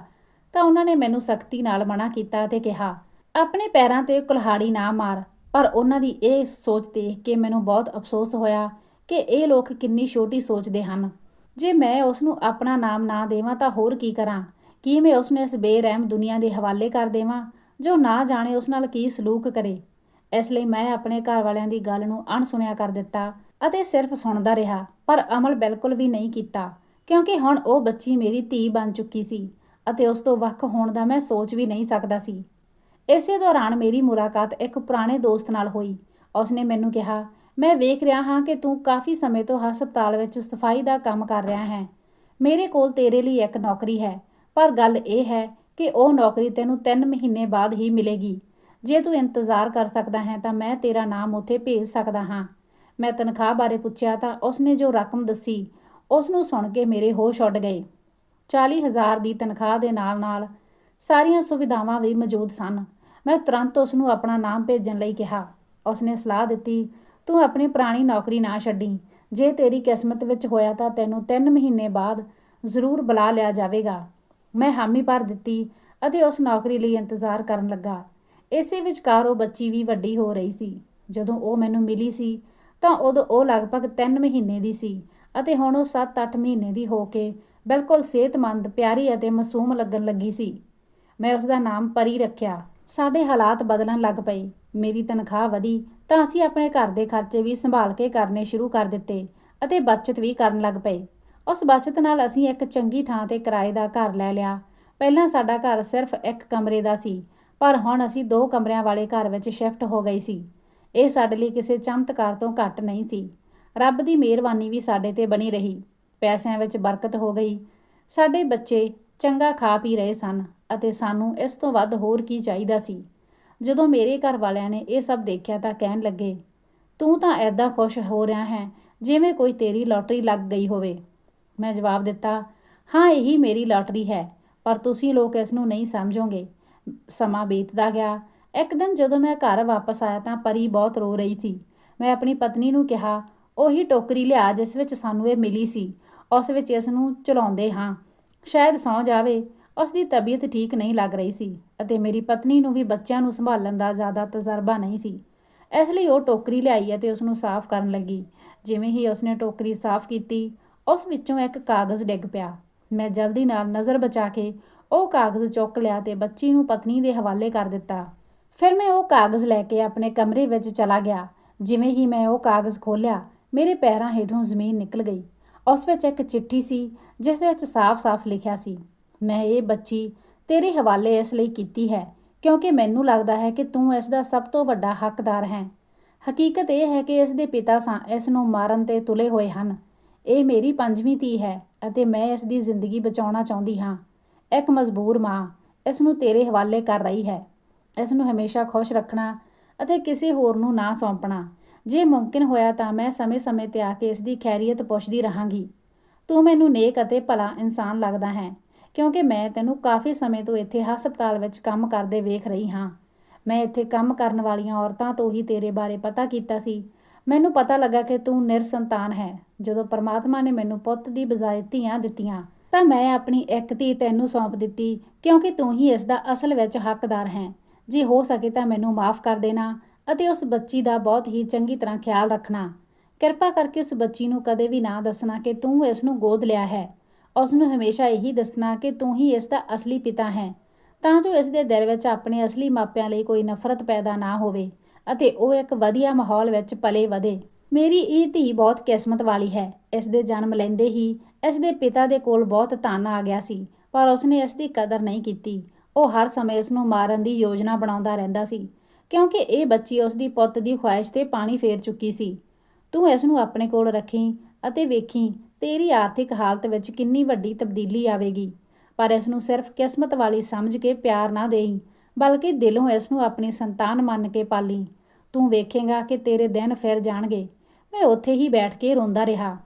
ਤਾਂ ਉਹਨਾਂ ਨੇ ਮੈਨੂੰ ਸਖਤੀ ਨਾਲ ਮਨਾ ਕੀਤਾ ਅਤੇ ਕਿਹਾ, ਆਪਣੇ ਪੈਰਾਂ ਤੇ ਕੁਲਹਾੜੀ ਨਾ ਮਾਰ। ਪਰ ਉਹਨਾਂ ਦੀ ਇਹ ਸੋਚ ਦੇਖ ਕੇ ਮੈਨੂੰ ਬਹੁਤ ਅਫਸੋਸ ਹੋਇਆ ਕਿ ਇਹ ਲੋਕ ਕਿੰਨੀ ਛੋਟੀ ਸੋਚਦੇ ਹਨ। ਜੇ ਮੈਂ ਉਸ ਨੂੰ ਆਪਣਾ ਨਾਮ ਨਾ ਦੇਵਾਂ ਤਾਂ ਹੋਰ ਕੀ ਕਰਾਂ? ਕੀ ਮੈਂ ਉਸ ਨੂੰ ਇਸ ਬੇਰਹਿਮ ਦੁਨੀਆ ਦੇ ਹਵਾਲੇ ਕਰ ਦੇਵਾਂ? ਜੋ ਨਾ ਜਾਣੇ ਉਸ ਨਾਲ ਕੀ ਸਲੂਕ ਕਰੇ? ਇਸ ਲਈ ਮੈਂ ਆਪਣੇ ਘਰ ਵਾਲਿਆਂ ਦੀ ਗੱਲ ਨੂੰ ਅਣਸੁਣਿਆ ਕਰ ਦਿੱਤਾ ਅਤੇ ਸਿਰਫ ਸੁਣਦਾ ਰਿਹਾ, ਪਰ ਅਮਲ ਬਿਲਕੁਲ ਵੀ ਨਹੀਂ ਕੀਤਾ, ਕਿਉਂਕਿ ਹੁਣ ਉਹ ਬੱਚੀ ਮੇਰੀ ਧੀ ਬਣ ਚੁੱਕੀ ਸੀ ਅਤੇ ਉਸ ਤੋਂ ਵੱਖ ਹੋਣ ਦਾ ਮੈਂ ਸੋਚ ਵੀ ਨਹੀਂ ਸਕਦਾ ਸੀ। ਇਸੇ ਦੌਰਾਨ ਮੇਰੀ ਮੁਲਾਕਾਤ ਇੱਕ ਪੁਰਾਣੇ ਦੋਸਤ ਨਾਲ ਹੋਈ। ਉਸਨੇ ਮੈਨੂੰ ਕਿਹਾ, ਮੈਂ ਵੇਖ ਰਿਹਾ ਹਾਂ ਕਿ ਤੂੰ ਕਾਫੀ ਸਮੇਂ ਤੋਂ ਹਸਪਤਾਲ ਵਿੱਚ ਸਫ਼ਾਈ ਦਾ ਕੰਮ ਕਰ ਰਿਹਾ ਹੈ। ਮੇਰੇ ਕੋਲ ਤੇਰੇ ਲਈ ਇੱਕ ਨੌਕਰੀ ਹੈ, ਪਰ ਗੱਲ ਇਹ ਹੈ ਕਿ ਉਹ ਨੌਕਰੀ ਤੈਨੂੰ 3 ਮਹੀਨੇ ਬਾਅਦ ਹੀ ਮਿਲੇਗੀ। ਜੇ ਤੂੰ ਇੰਤਜ਼ਾਰ ਕਰ ਸਕਦਾ ਹੈ ਤਾਂ ਮੈਂ ਤੇਰਾ ਨਾਮ ਉੱਥੇ ਭੇਜ ਸਕਦਾ ਹਾਂ ਮੈਂ ਤਨਖਾਹ ਬਾਰੇ ਪੁੱਛਿਆ ਤਾਂ ਉਸਨੇ ਜੋ ਰਕਮ ਦੱਸੀ ਉਸ ਨੂੰ ਸੁਣ ਕੇ ਮੇਰੇ ਹੋਸ਼ ਉੱਡ ਗਏ। 40000 ਦੀ ਤਨਖਾਹ ਦੇ ਨਾਲ-ਨਾਲ ਸਾਰੀਆਂ ਸੁਵਿਧਾਵਾਂ ਵੀ ਮੌਜੂਦ ਸਨ। ਮੈਂ ਤੁਰੰਤ ਉਸ ਨੂੰ ਆਪਣਾ ਨਾਮ ਭੇਜਣ ਲਈ ਕਿਹਾ। ਉਸਨੇ ਸਲਾਹ ਦਿੱਤੀ, ਤੂੰ ਆਪਣੀ ਪੁਰਾਣੀ ਨੌਕਰੀ ਨਾ ਛੱਡੀ। ਜੇ ਤੇਰੀ ਕਿਸਮਤ ਵਿੱਚ ਹੋਇਆ ਤਾਂ ਤੈਨੂੰ 3 ਮਹੀਨੇ ਬਾਅਦ ਜ਼ਰੂਰ ਬੁਲਾ ਲਿਆ ਜਾਵੇਗਾ। ਮੈਂ ਹਾਮੀ ਭਰ ਦਿੱਤੀ ਅਤੇ ਉਸ ਨੌਕਰੀ ਲਈ ਇੰਤਜ਼ਾਰ ਕਰਨ ਲੱਗਾ। ਇਸੇ ਵਿਚਕਾਰ ਉਹ ਬੱਚੀ ਵੀ ਵੱਡੀ ਹੋ ਰਹੀ ਸੀ। ਜਦੋਂ ਉਹ ਮੈਨੂੰ ਮਿਲੀ ਸੀ, ਤਾਂ ਉਦੋਂ ਉਹ ਲਗਭਗ 3 ਮਹੀਨੇ ਦੀ ਸੀ ਅਤੇ ਹੁਣ ਉਹ 7-8 ਮਹੀਨੇ ਦੀ ਹੋ ਕੇ ਬਿਲਕੁਲ ਸਿਹਤਮੰਦ, ਪਿਆਰੀ ਅਤੇ ਮਾਸੂਮ ਲੱਗਣ ਲੱਗੀ ਸੀ। ਮੈਂ ਉਸ ਦਾ ਨਾਮ ਪਰੀ ਰੱਖਿਆ। ਸਾਡੇ ਹਾਲਾਤ ਬਦਲਣ ਲੱਗ ਪਏ। ਮੇਰੀ ਤਨਖਾਹ ਵਧੀ ਤਾਂ ਅਸੀਂ ਆਪਣੇ ਘਰ ਦੇ ਖਰਚੇ ਵੀ ਸੰਭਾਲ ਕੇ ਕਰਨੇ ਸ਼ੁਰੂ ਕਰ ਦਿੱਤੇ ਅਤੇ ਬਚਤ ਵੀ ਕਰਨ ਲੱਗ ਪਏ। ਉਸ ਬਚਤ ਨਾਲ ਅਸੀਂ ਇੱਕ ਚੰਗੀ ਥਾਂ ਤੇ ਕਿਰਾਏ ਦਾ ਘਰ ਲੈ ਲਿਆ। ਪਹਿਲਾਂ ਸਾਡਾ ਘਰ ਸਿਰਫ ਇੱਕ ਕਮਰੇ ਦਾ ਸੀ, ਪਰ ਹੁਣ ਅਸੀਂ ਦੋ ਕਮਰਿਆਂ ਵਾਲੇ ਘਰ ਵਿੱਚ ਸ਼ਿਫਟ ਹੋ ਗਈ ਸੀ। ਇਹ ਸਾਡੇ ਲਈ ਕਿਸੇ ਚਮਤਕਾਰ ਤੋਂ ਘੱਟ ਨਹੀਂ ਸੀ। ਰੱਬ ਦੀ ਮਿਹਰਬਾਨੀ ਵੀ ਸਾਡੇ ਤੇ ਬਣੀ ਰਹੀ। ਪੈਸਿਆਂ ਵਿੱਚ ਬਰਕਤ ਹੋ ਗਈ। ਸਾਡੇ ਬੱਚੇ ਚੰਗਾ ਖਾ ਪੀ ਰਹੇ ਸਨ। ਅਤੇ ਸਾਨੂੰ ਇਸ ਤੋਂ ਵੱਧ ਹੋਰ ਕੀ ਚਾਹੀਦਾ ਸੀ? ਜਦੋਂ ਮੇਰੇ ਘਰ ਵਾਲਿਆਂ ਨੇ ਇਹ ਸਭ ਦੇਖਿਆ ਤਾਂ ਕਹਿਣ ਲੱਗੇ, ਤੂੰ ਤਾਂ ਐਦਾਂ ਖੁਸ਼ ਹੋ ਰਿਹਾ ਹੈ ਜਿਵੇਂ ਕੋਈ ਤੇਰੀ ਲਾਟਰੀ ਲੱਗ ਗਈ ਹੋਵੇ। ਮੈਂ ਜਵਾਬ ਦਿੱਤਾ, ਹਾਂ, ਇਹੀ ਮੇਰੀ ਲਾਟਰੀ ਹੈ, ਪਰ ਤੁਸੀਂ ਲੋਕ ਇਸ ਨੂੰ ਨਹੀਂ ਸਮਝੋਗੇ। ਸਮਾਂ ਬੀਤਦਾ ਗਿਆ। ਇੱਕ ਦਿਨ ਜਦੋਂ ਮੈਂ ਘਰ ਵਾਪਸ ਆਇਆ ਤਾਂ ਪਰੀ ਬਹੁਤ ਰੋ ਰਹੀ ਸੀ। ਮੈਂ ਆਪਣੀ ਪਤਨੀ ਨੂੰ ਕਿਹਾ, ਉਹੀ ਟੋਕਰੀ ਲਿਆ ਜਿਸ ਵਿੱਚ ਸਾਨੂੰ ਇਹ ਮਿਲੀ ਸੀ, ਉਸ ਵਿੱਚ ਇਸ ਨੂੰ ਚਲਾਉਂਦੇ ਹਾਂ। ਸ਼ਾਇਦ ਸੌ ਜਾਵੇ ਉਸ ਦੀ ਤਬੀਅਤ ਠੀਕ ਨਹੀਂ ਲੱਗ ਰਹੀ ਸੀ ਅਤੇ ਮੇਰੀ ਪਤਨੀ ਨੂੰ ਵੀ ਬੱਚਿਆਂ ਨੂੰ ਸੰਭਾਲਣ ਦਾ ਜ਼ਿਆਦਾ ਤਜਰਬਾ ਨਹੀਂ ਸੀ। ਇਸ ਲਈ ਉਹ ਟੋਕਰੀ ਲਿਆਈ ਅਤੇ ਉਸ ਨੂੰ ਸਾਫ਼ ਕਰਨ ਲੱਗੀ। ਜਿਵੇਂ ਹੀ ਉਸਨੇ ਟੋਕਰੀ ਸਾਫ਼ ਕੀਤੀ, ਉਸ ਵਿੱਚੋਂ ਇੱਕ ਕਾਗਜ਼ ਡਿੱਗ ਪਿਆ। ਮੈਂ ਜਲਦੀ ਨਾਲ ਨਜ਼ਰ ਬਚਾ ਕੇ ਉਹ ਕਾਗਜ਼ ਚੁੱਕ ਲਿਆ ਤੇ ਬੱਚੀ ਨੂੰ ਪਤਨੀ ਦੇ ਹਵਾਲੇ ਕਰ ਦਿੱਤਾ। ਫਿਰ ਮੈਂ ਉਹ ਕਾਗਜ਼ ਲੈ ਕੇ ਆਪਣੇ ਕਮਰੇ ਵਿੱਚ ਚਲਾ ਗਿਆ। ਜਿਵੇਂ ਹੀ ਮੈਂ ਉਹ ਕਾਗਜ਼ ਖੋਲ੍ਹਿਆ, ਮੇਰੇ ਪੈਰਾਂ ਹੇਠੋਂ ਜ਼ਮੀਨ ਨਿਕਲ ਗਈ। ਉਸ ਵਿੱਚ ਇੱਕ ਚਿੱਠੀ ਸੀ, ਜਿਸ ਵਿੱਚ ਸਾਫ਼-ਸਾਫ਼ ਲਿਖਿਆ ਸੀ ਮੈਂ ਇਹ ਬੱਚੀ ਤੇਰੇ ਹਵਾਲੇ ਇਸ ਲਈ ਕੀਤੀ ਹੈ, ਕਿਉਂਕਿ ਮੈਨੂੰ ਲੱਗਦਾ ਹੈ ਕਿ ਤੂੰ ਇਸ ਦਾ ਸਭ ਤੋਂ ਵੱਡਾ ਹੱਕਦਾਰ ਹੈ। ਹਕੀਕਤ ਇਹ ਹੈ ਕਿ ਇਸ ਦੇ ਪਿਤਾ ਸਾਂ ਇਸ ਨੂੰ ਮਾਰਨ ਤੇ ਤੁਲੇ ਹੋਏ ਹਨ। ਇਹ ਮੇਰੀ ਪੰਜਵੀਂ ਧੀ ਹੈ ਅਤੇ ਮੈਂ ਇਸ ਦੀ ਜ਼ਿੰਦਗੀ ਬਚਾਉਣਾ ਚਾਹੁੰਦੀ ਹਾਂ। ਇੱਕ ਮਜਬੂਰ ਮਾਂ ਇਸ ਨੂੰ ਤੇਰੇ ਹਵਾਲੇ ਕਰ ਰਹੀ ਹੈ। ਇਸ ਨੂੰ ਹਮੇਸ਼ਾ ਖੁਸ਼ ਰੱਖਣਾ ਅਤੇ ਕਿਸੇ ਹੋਰ ਨੂੰ ਨਾ ਸੌਂਪਣਾ। ਜੇ ਮੁਮਕਿਨ ਹੋਇਆ ਤਾਂ ਮੈਂ ਸਮੇਂ-ਸਮੇਂ ਤੇ ਆ ਕੇ ਇਸ ਦੀ ਖੈਰੀਅਤ ਪੁੱਛਦੀ ਰਹਾਂਗੀ। ਤੂੰ ਮੈਨੂੰ ਨੇਕ ਅਤੇ ਭਲਾ ਇਨਸਾਨ ਲੱਗਦਾ ਹੈ। ਕਿਉਂਕਿ ਮੈਂ ਤੈਨੂੰ ਕਾਫੀ ਸਮੇਂ ਤੋਂ ਇੱਥੇ ਹਸਪਤਾਲ ਵਿੱਚ ਕੰਮ ਕਰਦੇ ਵੇਖ ਰਹੀ ਹਾਂ। ਮੈਂ ਇੱਥੇ ਕੰਮ ਕਰਨ ਵਾਲੀਆਂ ਔਰਤਾਂ ਤੋਂ ਹੀ ਤੇਰੇ ਬਾਰੇ ਪਤਾ ਕੀਤਾ ਸੀ। ਮੈਨੂੰ ਪਤਾ ਲੱਗਾ ਕਿ ਤੂੰ ਨਿਰਸੰਤਾਨ ਹੈ। ਜਦੋਂ ਪਰਮਾਤਮਾ ਨੇ ਮੈਨੂੰ ਪੁੱਤ ਦੀ ਬਜਾਏ ਧੀਆਂ ਦਿੱਤੀਆਂ, ਤਾਂ ਮੈਂ ਆਪਣੀ ਇੱਕ ਧੀ ਤੈਨੂੰ ਸੌਂਪ ਦਿੱਤੀ, ਕਿਉਂਕਿ ਤੂੰ ਹੀ ਇਸ ਦਾ ਅਸਲ ਵਿੱਚ ਹੱਕਦਾਰ ਹੈ। ਜੇ ਹੋ ਸਕੇ ਤਾਂ ਮੈਨੂੰ ਮਾਫ ਕਰ ਦੇਣਾ ਅਤੇ ਉਸ ਬੱਚੀ ਦਾ ਬਹੁਤ ਹੀ ਚੰਗੀ ਤਰ੍ਹਾਂ ਖਿਆਲ ਰੱਖਣਾ। ਕਿਰਪਾ ਕਰਕੇ ਉਸ ਬੱਚੀ ਨੂੰ ਕਦੇ ਵੀ ਨਾ ਦੱਸਣਾ ਕਿ ਤੂੰ ਇਸ ਨੂੰ ਗੋਦ ਲਿਆ ਹੈ। ਉਸ ਨੂੰ ਹਮੇਸ਼ਾ ਇਹੀ ਦੱਸਣਾ ਕਿ ਤੂੰ ਹੀ ਇਸ ਦਾ ਅਸਲੀ ਪਿਤਾ ਹੈ। ਤਾਂ ਜੋ ਇਸ ਦੇ ਦਿਲ ਵਿੱਚ ਆਪਣੇ ਅਸਲੀ ਮਾਪਿਆਂ ਲਈ ਕੋਈ ਨਫ਼ਰਤ ਪੈਦਾ ਨਾ ਹੋਵੇ ਅਤੇ ਉਹ ਇੱਕ ਵਧੀਆ ਮਾਹੌਲ ਵਿੱਚ ਪਲੇ ਵਧੇ। ਮੇਰੀ ਇਹ ਧੀ ਬਹੁਤ ਕਿਸਮਤ ਵਾਲੀ ਹੈ। ਇਸ ਦੇ ਜਨਮ ਲੈਂਦੇ ਹੀ ਇਸ ਦੇ ਪਿਤਾ ਦੇ ਕੋਲ ਬਹੁਤ ਧਨ ਆ ਗਿਆ ਸੀ, ਪਰ ਉਸਨੇ ਇਸ ਦੀ ਕਦਰ ਨਹੀਂ ਕੀਤੀ। ਉਹ ਹਰ ਸਮੇਂ ਇਸ ਨੂੰ ਮਾਰਨ ਦੀ ਯੋਜਨਾ ਬਣਾਉਂਦਾ ਰਹਿੰਦਾ ਸੀ, ਕਿਉਂਕਿ ਇਹ ਬੱਚੀ ਉਸ ਦੀ ਪੁੱਤ ਦੀ ਖੁਆਇਸ਼ ਤੇ ਪਾਣੀ ਫੇਰ ਚੁੱਕੀ ਸੀ। ਤੂੰ ਇਸ ਨੂੰ ਆਪਣੇ ਕੋਲ ਰੱਖੀ ਅਤੇ ਵੇਖੀ, ਤੇਰੀ ਆਰਥਿਕ ਹਾਲਤ ਵਿੱਚ ਕਿੰਨੀ ਵੱਡੀ ਤਬਦੀਲੀ ਆਵੇਗੀ। ਪਰ ਇਸ ਨੂੰ ਸਿਰਫ ਕਿਸਮਤ ਵਾਲੀ ਸਮਝ ਕੇ ਪਿਆਰ ਨਾ ਦੇਈ, ਬਲਕਿ ਦਿਲੋਂ ਇਸ ਨੂੰ ਆਪਣੀ ਸੰਤਾਨ ਮੰਨ ਕੇ ਪਾਲੀ। ਤੂੰ ਵੇਖੇਗਾ ਕਿ ਤੇਰੇ ਦਿਨ ਫਿਰ ਜਾਣਗੇ। ਮੈਂ ਉੱਥੇ ਹੀ ਬੈਠ ਕੇ ਰੋਂਦਾ ਰਿਹਾ।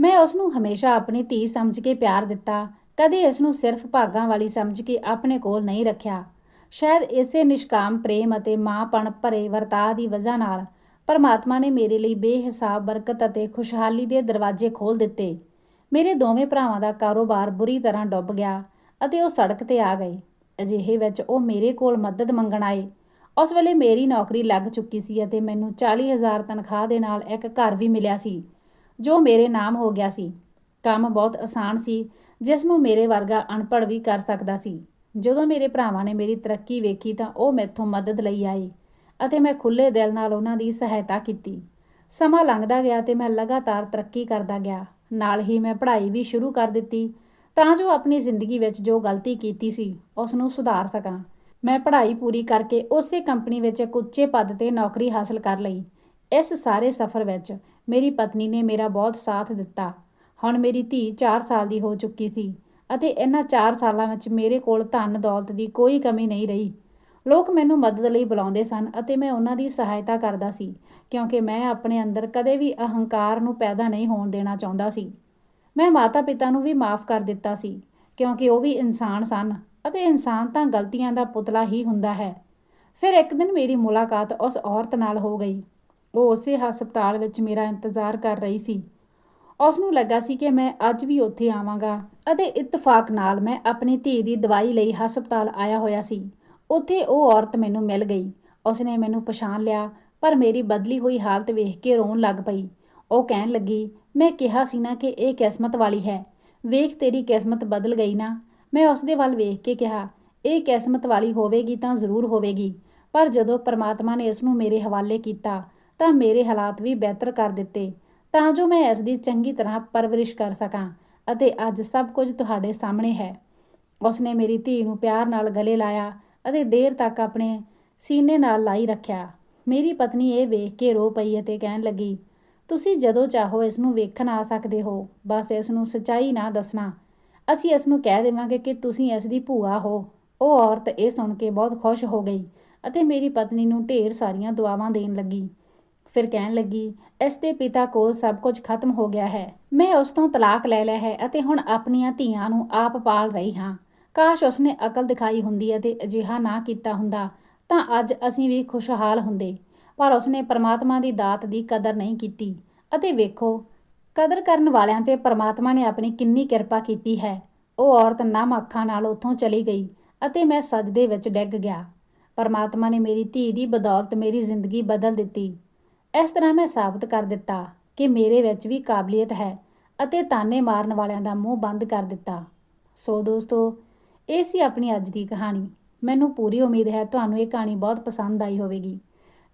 ਮੈਂ ਉਸ ਨੂੰ ਹਮੇਸ਼ਾ ਆਪਣੀ ਧੀ ਸਮਝ ਕੇ ਪਿਆਰ ਦਿੱਤਾ, ਕਦੇ ਇਸ ਨੂੰ ਸਿਰਫ ਭਾਗਾਂ ਵਾਲੀ ਸਮਝ ਕੇ ਆਪਣੇ ਕੋਲ ਨਹੀਂ ਰੱਖਿਆ। ਸ਼ਾਇਦ ਇਸੇ ਨਿਸ਼ਕਾਮ ਪ੍ਰੇਮ ਅਤੇ ਮਾਂਪਣ ਭਰੇ ਵਰਤਾਅ ਦੀ ਵਜ੍ਹਾ ਨਾਲ ਪਰਮਾਤਮਾ ਨੇ ਮੇਰੇ ਲਈ ਬੇਹਿਸਾਬ, ਬਰਕਤ ਅਤੇ ਖੁਸ਼ਹਾਲੀ ਦੇ ਦਰਵਾਜ਼ੇ ਖੋਲ ਦਿੱਤੇ। ਮੇਰੇ ਦੋਵੇਂ ਭਰਾਵਾਂ ਦਾ ਕਾਰੋਬਾਰ ਬੁਰੀ ਤਰ੍ਹਾਂ ਡੁੱਬ ਗਿਆ ਅਤੇ ਉਹ ਸੜਕ ਤੇ ਆ ਗਏ। ਅਜਿਹੇ ਵਿੱਚ ਉਹ ਮੇਰੇ ਕੋਲ ਮਦਦ ਮੰਗਣ ਆਏ। ਉਸ ਵੇਲੇ ਮੇਰੀ ਨੌਕਰੀ ਲੱਗ ਚੁੱਕੀ ਸੀ ਅਤੇ ਮੈਨੂੰ 40000 ਤਨਖਾਹ ਦੇ ਨਾਲ ਇੱਕ ਘਰ ਵੀ ਮਿਲਿਆ ਸੀ, ਜੋ ਮੇਰੇ ਨਾਮ ਹੋ ਗਿਆ ਸੀ। ਕੰਮ ਬਹੁਤ ਆਸਾਨ ਸੀ, ਜਿਸ ਨੂੰ ਮੇਰੇ ਵਰਗਾ ਅਨਪੜ੍ਹ ਵੀ ਕਰ ਸਕਦਾ ਸੀ। ਜਦੋਂ ਮੇਰੇ ਭਰਾਵਾਂ ਨੇ ਮੇਰੀ ਤਰੱਕੀ ਵੇਖੀ ਤਾਂ ਉਹ ਮੈਥੋਂ ਮਦਦ ਲਈ ਆਏ। ਅਤੇ ਮੈਂ ਖੁੱਲ੍ਹੇ ਦਿਲ ਨਾਲ ਉਹਨਾਂ ਦੀ ਸਹਾਇਤਾ ਕੀਤੀ। ਸਮਾਂ ਲੰਘਦਾ ਗਿਆ ਤੇ ਮੈਂ ਲਗਾਤਾਰ ਤਰੱਕੀ ਕਰਦਾ ਗਿਆ। ਨਾਲ ਹੀ ਮੈਂ ਪੜ੍ਹਾਈ ਵੀ ਸ਼ੁਰੂ ਕਰ ਦਿੱਤੀ, ਤਾਂ ਜੋ ਆਪਣੀ ਜ਼ਿੰਦਗੀ ਵਿੱਚ ਜੋ ਗਲਤੀ ਕੀਤੀ ਸੀ ਉਸ ਨੂੰ ਸੁਧਾਰ ਸਕਾਂ। ਮੈਂ ਪੜ੍ਹਾਈ ਪੂਰੀ ਕਰਕੇ ਉਸੇ ਕੰਪਨੀ ਵਿੱਚ ਇੱਕ ਉੱਚੇ ਪਦ ਤੇ ਨੌਕਰੀ ਹਾਸਲ ਕਰ ਲਈ। ਇਸ ਸਾਰੇ ਸਫ਼ਰ ਵਿੱਚ ਮੇਰੀ ਪਤਨੀ ਨੇ ਮੇਰਾ ਬਹੁਤ ਸਾਥ ਦਿੱਤਾ। ਹੁਣ ਮੇਰੀ ਧੀ 4 ਸਾਲ ਦੀ ਹੋ ਚੁੱਕੀ ਸੀ ਅਤੇ ਇਹਨਾਂ 4 ਸਾਲਾਂ ਵਿੱਚ ਮੇਰੇ ਕੋਲ ਧਨ ਦੌਲਤ ਦੀ ਕੋਈ ਕਮੀ ਨਹੀਂ ਰਹੀ। ਲੋਕ ਮੈਨੂੰ ਮਦਦ ਲਈ ਬੁਲਾਉਂਦੇ ਸਨ ਅਤੇ ਮੈਂ ਉਹਨਾਂ ਦੀ ਸਹਾਇਤਾ ਕਰਦਾ ਸੀ, ਕਿਉਂਕਿ ਮੈਂ ਆਪਣੇ ਅੰਦਰ ਕਦੇ ਵੀ ਅਹੰਕਾਰ ਨੂੰ ਪੈਦਾ ਨਹੀਂ ਹੋਣ ਦੇਣਾ ਚਾਹੁੰਦਾ ਸੀ। ਮੈਂ ਮਾਤਾ-ਪਿਤਾ ਨੂੰ ਵੀ ਮਾਫ ਕਰ ਦਿੱਤਾ ਸੀ, ਕਿਉਂਕਿ ਉਹ ਵੀ ਇਨਸਾਨ ਸਨ ਅਤੇ ਇਨਸਾਨ ਤਾਂ ਗਲਤੀਆਂ ਦਾ ਪੁਤਲਾ ਹੀ ਹੁੰਦਾ ਹੈ। ਫਿਰ ਇੱਕ ਦਿਨ ਮੇਰੀ ਮੁਲਾਕਾਤ ਉਸ ਔਰਤ ਨਾਲ ਹੋ ਗਈ। ਉਹ ਉਸੇ ਹਸਪਤਾਲ ਵਿੱਚ ਮੇਰਾ ਇੰਤਜ਼ਾਰ ਕਰ ਰਹੀ ਸੀ। ਉਸ ਨੂੰ ਲੱਗਾ ਸੀ ਕਿ ਮੈਂ ਅੱਜ ਵੀ ਉੱਥੇ ਆਵਾਂਗਾ ਅਤੇ ਇਤਫਾਕ ਨਾਲ ਮੈਂ ਆਪਣੀ ਧੀ ਦੀ ਦਵਾਈ ਲਈ ਹਸਪਤਾਲ ਆਇਆ ਹੋਇਆ ਸੀ। ਉੱਥੇ ਉਹ ਔਰਤ ਮੈਨੂੰ ਮਿਲ ਗਈ। ਉਸਨੇ ਮੈਨੂੰ ਪਛਾਣ ਲਿਆ, ਪਰ ਮੇਰੀ ਬਦਲੀ ਹੋਈ ਹਾਲਤ ਵੇਖ ਕੇ ਰੋਣ ਲੱਗ ਪਈ। ਉਹ ਕਹਿਣ ਲੱਗੀ, ਮੈਂ ਕਿਹਾ ਸੀ ਨਾ ਕਿ ਇਹ ਕਿਸਮਤ ਵਾਲੀ ਹੈ। ਵੇਖ ਤੇਰੀ ਕਿਸਮਤ ਬਦਲ ਗਈ ਨਾ। ਮੈਂ ਉਸ ਦੇ ਵੱਲ ਵੇਖ ਕੇ ਕਿਹਾ, ਇਹ ਕਿਸਮਤ ਵਾਲੀ ਹੋਵੇਗੀ ਤਾਂ ਜ਼ਰੂਰ ਹੋਵੇਗੀ, ਪਰ ਜਦੋਂ ਪਰਮਾਤਮਾ ਨੇ ਇਸ ਨੂੰ ਮੇਰੇ ਹਵਾਲੇ ਕੀਤਾ, ਤਾਂ ਮੇਰੇ ਹਾਲਾਤ ਵੀ ਬਿਹਤਰ ਕਰ ਦਿੱਤੇ। ਤਾਂ ਜੋ ਮੈਂ ਇਸ ਦੀ ਚੰਗੀ ਤਰ੍ਹਾਂ ਪਰਵਰਿਸ਼ ਕਰ ਸਕਾਂ ਅਤੇ ਅੱਜ ਸਭ ਕੁਝ ਤੁਹਾਡੇ ਸਾਹਮਣੇ ਹੈ। ਉਸਨੇ ਮੇਰੀ ਧੀ ਨੂੰ ਪਿਆਰ ਨਾਲ ਗਲੇ ਲਾਇਆ ਅਤੇ ਦੇਰ ਤੱਕ ਆਪਣੇ ਸੀਨੇ ਨਾਲ ਲਾਈ ਰੱਖਿਆ। ਮੇਰੀ ਪਤਨੀ ਇਹ ਵੇਖ ਕੇ ਰੋ ਪਈ ਅਤੇ ਕਹਿਣ ਲੱਗੀ, ਤੁਸੀਂ ਜਦੋਂ ਚਾਹੋ ਇਸ ਨੂੰ ਵੇਖਣ ਆ ਸਕਦੇ ਹੋ, ਬਸ ਇਸ ਨੂੰ ਸੱਚਾਈ ਨਾ ਦੱਸਣਾ। ਅਸੀਂ ਇਸ ਨੂੰ ਕਹਿ ਦੇਵਾਂਗੇ ਕਿ ਤੁਸੀਂ ਇਸ ਦੀ ਭੂਆ ਹੋ। ਉਹ ਔਰਤ ਇਹ ਸੁਣ ਕੇ ਬਹੁਤ ਖੁਸ਼ ਹੋ ਗਈ ਅਤੇ ਮੇਰੀ ਪਤਨੀ ਨੂੰ ਢੇਰ ਸਾਰੀਆਂ ਦੁਆਵਾਂ ਦੇਣ ਲੱਗੀ। ਫਿਰ ਕਹਿਣ ਲੱਗੀ, ਇਸ ਦੇ ਪਿਤਾ ਕੋਲ ਸਭ ਕੁਝ ਖਤਮ ਹੋ ਗਿਆ ਹੈ। ਮੈਂ ਉਸ ਤੋਂ ਤਲਾਕ ਲੈ ਲਿਆ ਹੈ ਅਤੇ ਹੁਣ ਆਪਣੀਆਂ ਧੀਆਂ ਨੂੰ ਆਪ ਪਾਲ ਰਹੀ ਹਾਂ। ਕਾਸ਼ ਉਸਨੇ ਅਕਲ ਦਿਖਾਈ ਹੁੰਦੀ ਅਤੇ ਅਜਿਹਾ ਨਾ ਕੀਤਾ ਹੁੰਦਾ ਤਾਂ ਅੱਜ ਅਸੀਂ ਵੀ ਖੁਸ਼ਹਾਲ ਹੁੰਦੇ। ਪਰ ਉਸਨੇ ਪਰਮਾਤਮਾ ਦੀ ਦਾਤ ਦੀ ਕਦਰ ਨਹੀਂ ਕੀਤੀ ਅਤੇ ਵੇਖੋ, ਕਦਰ ਕਰਨ ਵਾਲਿਆਂ ਤੇ ਪਰਮਾਤਮਾ ਨੇ ਆਪਣੀ ਕਿੰਨੀ ਕਿਰਪਾ ਕੀਤੀ ਹੈ। ਉਹ ਔਰਤ ਨਮ ਅੱਖਾਂ ਨਾਲ ਉੱਥੋਂ ਚਲੀ ਗਈ ਅਤੇ ਮੈਂ ਸਜਦੇ ਵਿੱਚ ਡਿੱਗ ਗਿਆ। ਪਰਮਾਤਮਾ ਨੇ ਮੇਰੀ ਧੀ ਦੀ ਬਦੌਲਤ ਮੇਰੀ ਜ਼ਿੰਦਗੀ ਬਦਲ ਦਿੱਤੀ। ਇਸ ਤਰ੍ਹਾਂ ਮੈਂ ਸਾਬਤ ਕਰ ਦਿੱਤਾ ਕਿ ਮੇਰੇ ਵਿੱਚ ਵੀ ਕਾਬਲੀਅਤ ਹੈ ਅਤੇ ਤਾਨੇ ਮਾਰਨ ਵਾਲਿਆਂ ਦਾ ਮੂੰਹ ਬੰਦ ਕਰ ਦਿੱਤਾ। ਸੋ ਦੋਸਤੋ ਇਹ ਸੀ ਆਪਣੀ ਅੱਜ ਦੀ ਕਹਾਣੀ। ਮੈਨੂੰ ਪੂਰੀ ਉਮੀਦ ਹੈ ਤੁਹਾਨੂੰ ਇਹ ਕਹਾਣੀ ਬਹੁਤ ਪਸੰਦ ਆਈ ਹੋਵੇਗੀ।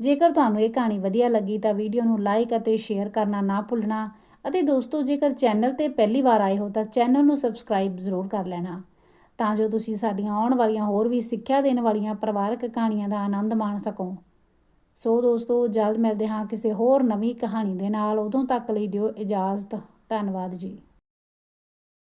ਜੇਕਰ ਤੁਹਾਨੂੰ ਇਹ ਕਹਾਣੀ ਵਧੀਆ ਲੱਗੀ ਤਾਂ ਵੀਡੀਓ ਨੂੰ ਲਾਈਕ ਅਤੇ ਸ਼ੇਅਰ ਕਰਨਾ ਨਾ ਭੁੱਲਣਾ ਅਤੇ ਦੋਸਤੋ, ਜੇਕਰ ਚੈਨਲ ਤੇ ਪਹਿਲੀ ਵਾਰ ਆਏ ਹੋ ਤਾਂ ਚੈਨਲ ਨੂੰ ਸਬਸਕ੍ਰਾਈਬ ਜ਼ਰੂਰ ਕਰ ਲੈਣਾ। ਤਾਂ ਜੋ ਤੁਸੀਂ ਸਾਡੀਆਂ ਆਉਣ ਵਾਲੀਆਂ ਹੋਰ ਵੀ ਸਿੱਖਿਆ ਦੇਣ ਵਾਲੀਆਂ ਪਰਿਵਾਰਕ ਕਹਾਣੀਆਂ ਦਾ ਆਨੰਦ ਮਾਣ ਸਕੋ। ਸੋ ਦੋਸਤੋ, ਜਲਦ ਮਿਲਦੇ ਹਾਂ ਕਿਸੇ ਹੋਰ ਨਵੀਂ ਕਹਾਣੀ ਦੇ ਨਾਲ। ਉਦੋਂ ਤੱਕ ਲਈ ਦਿਓ ਇਜਾਜ਼ਤ। ਧੰਨਵਾਦ ਜੀ।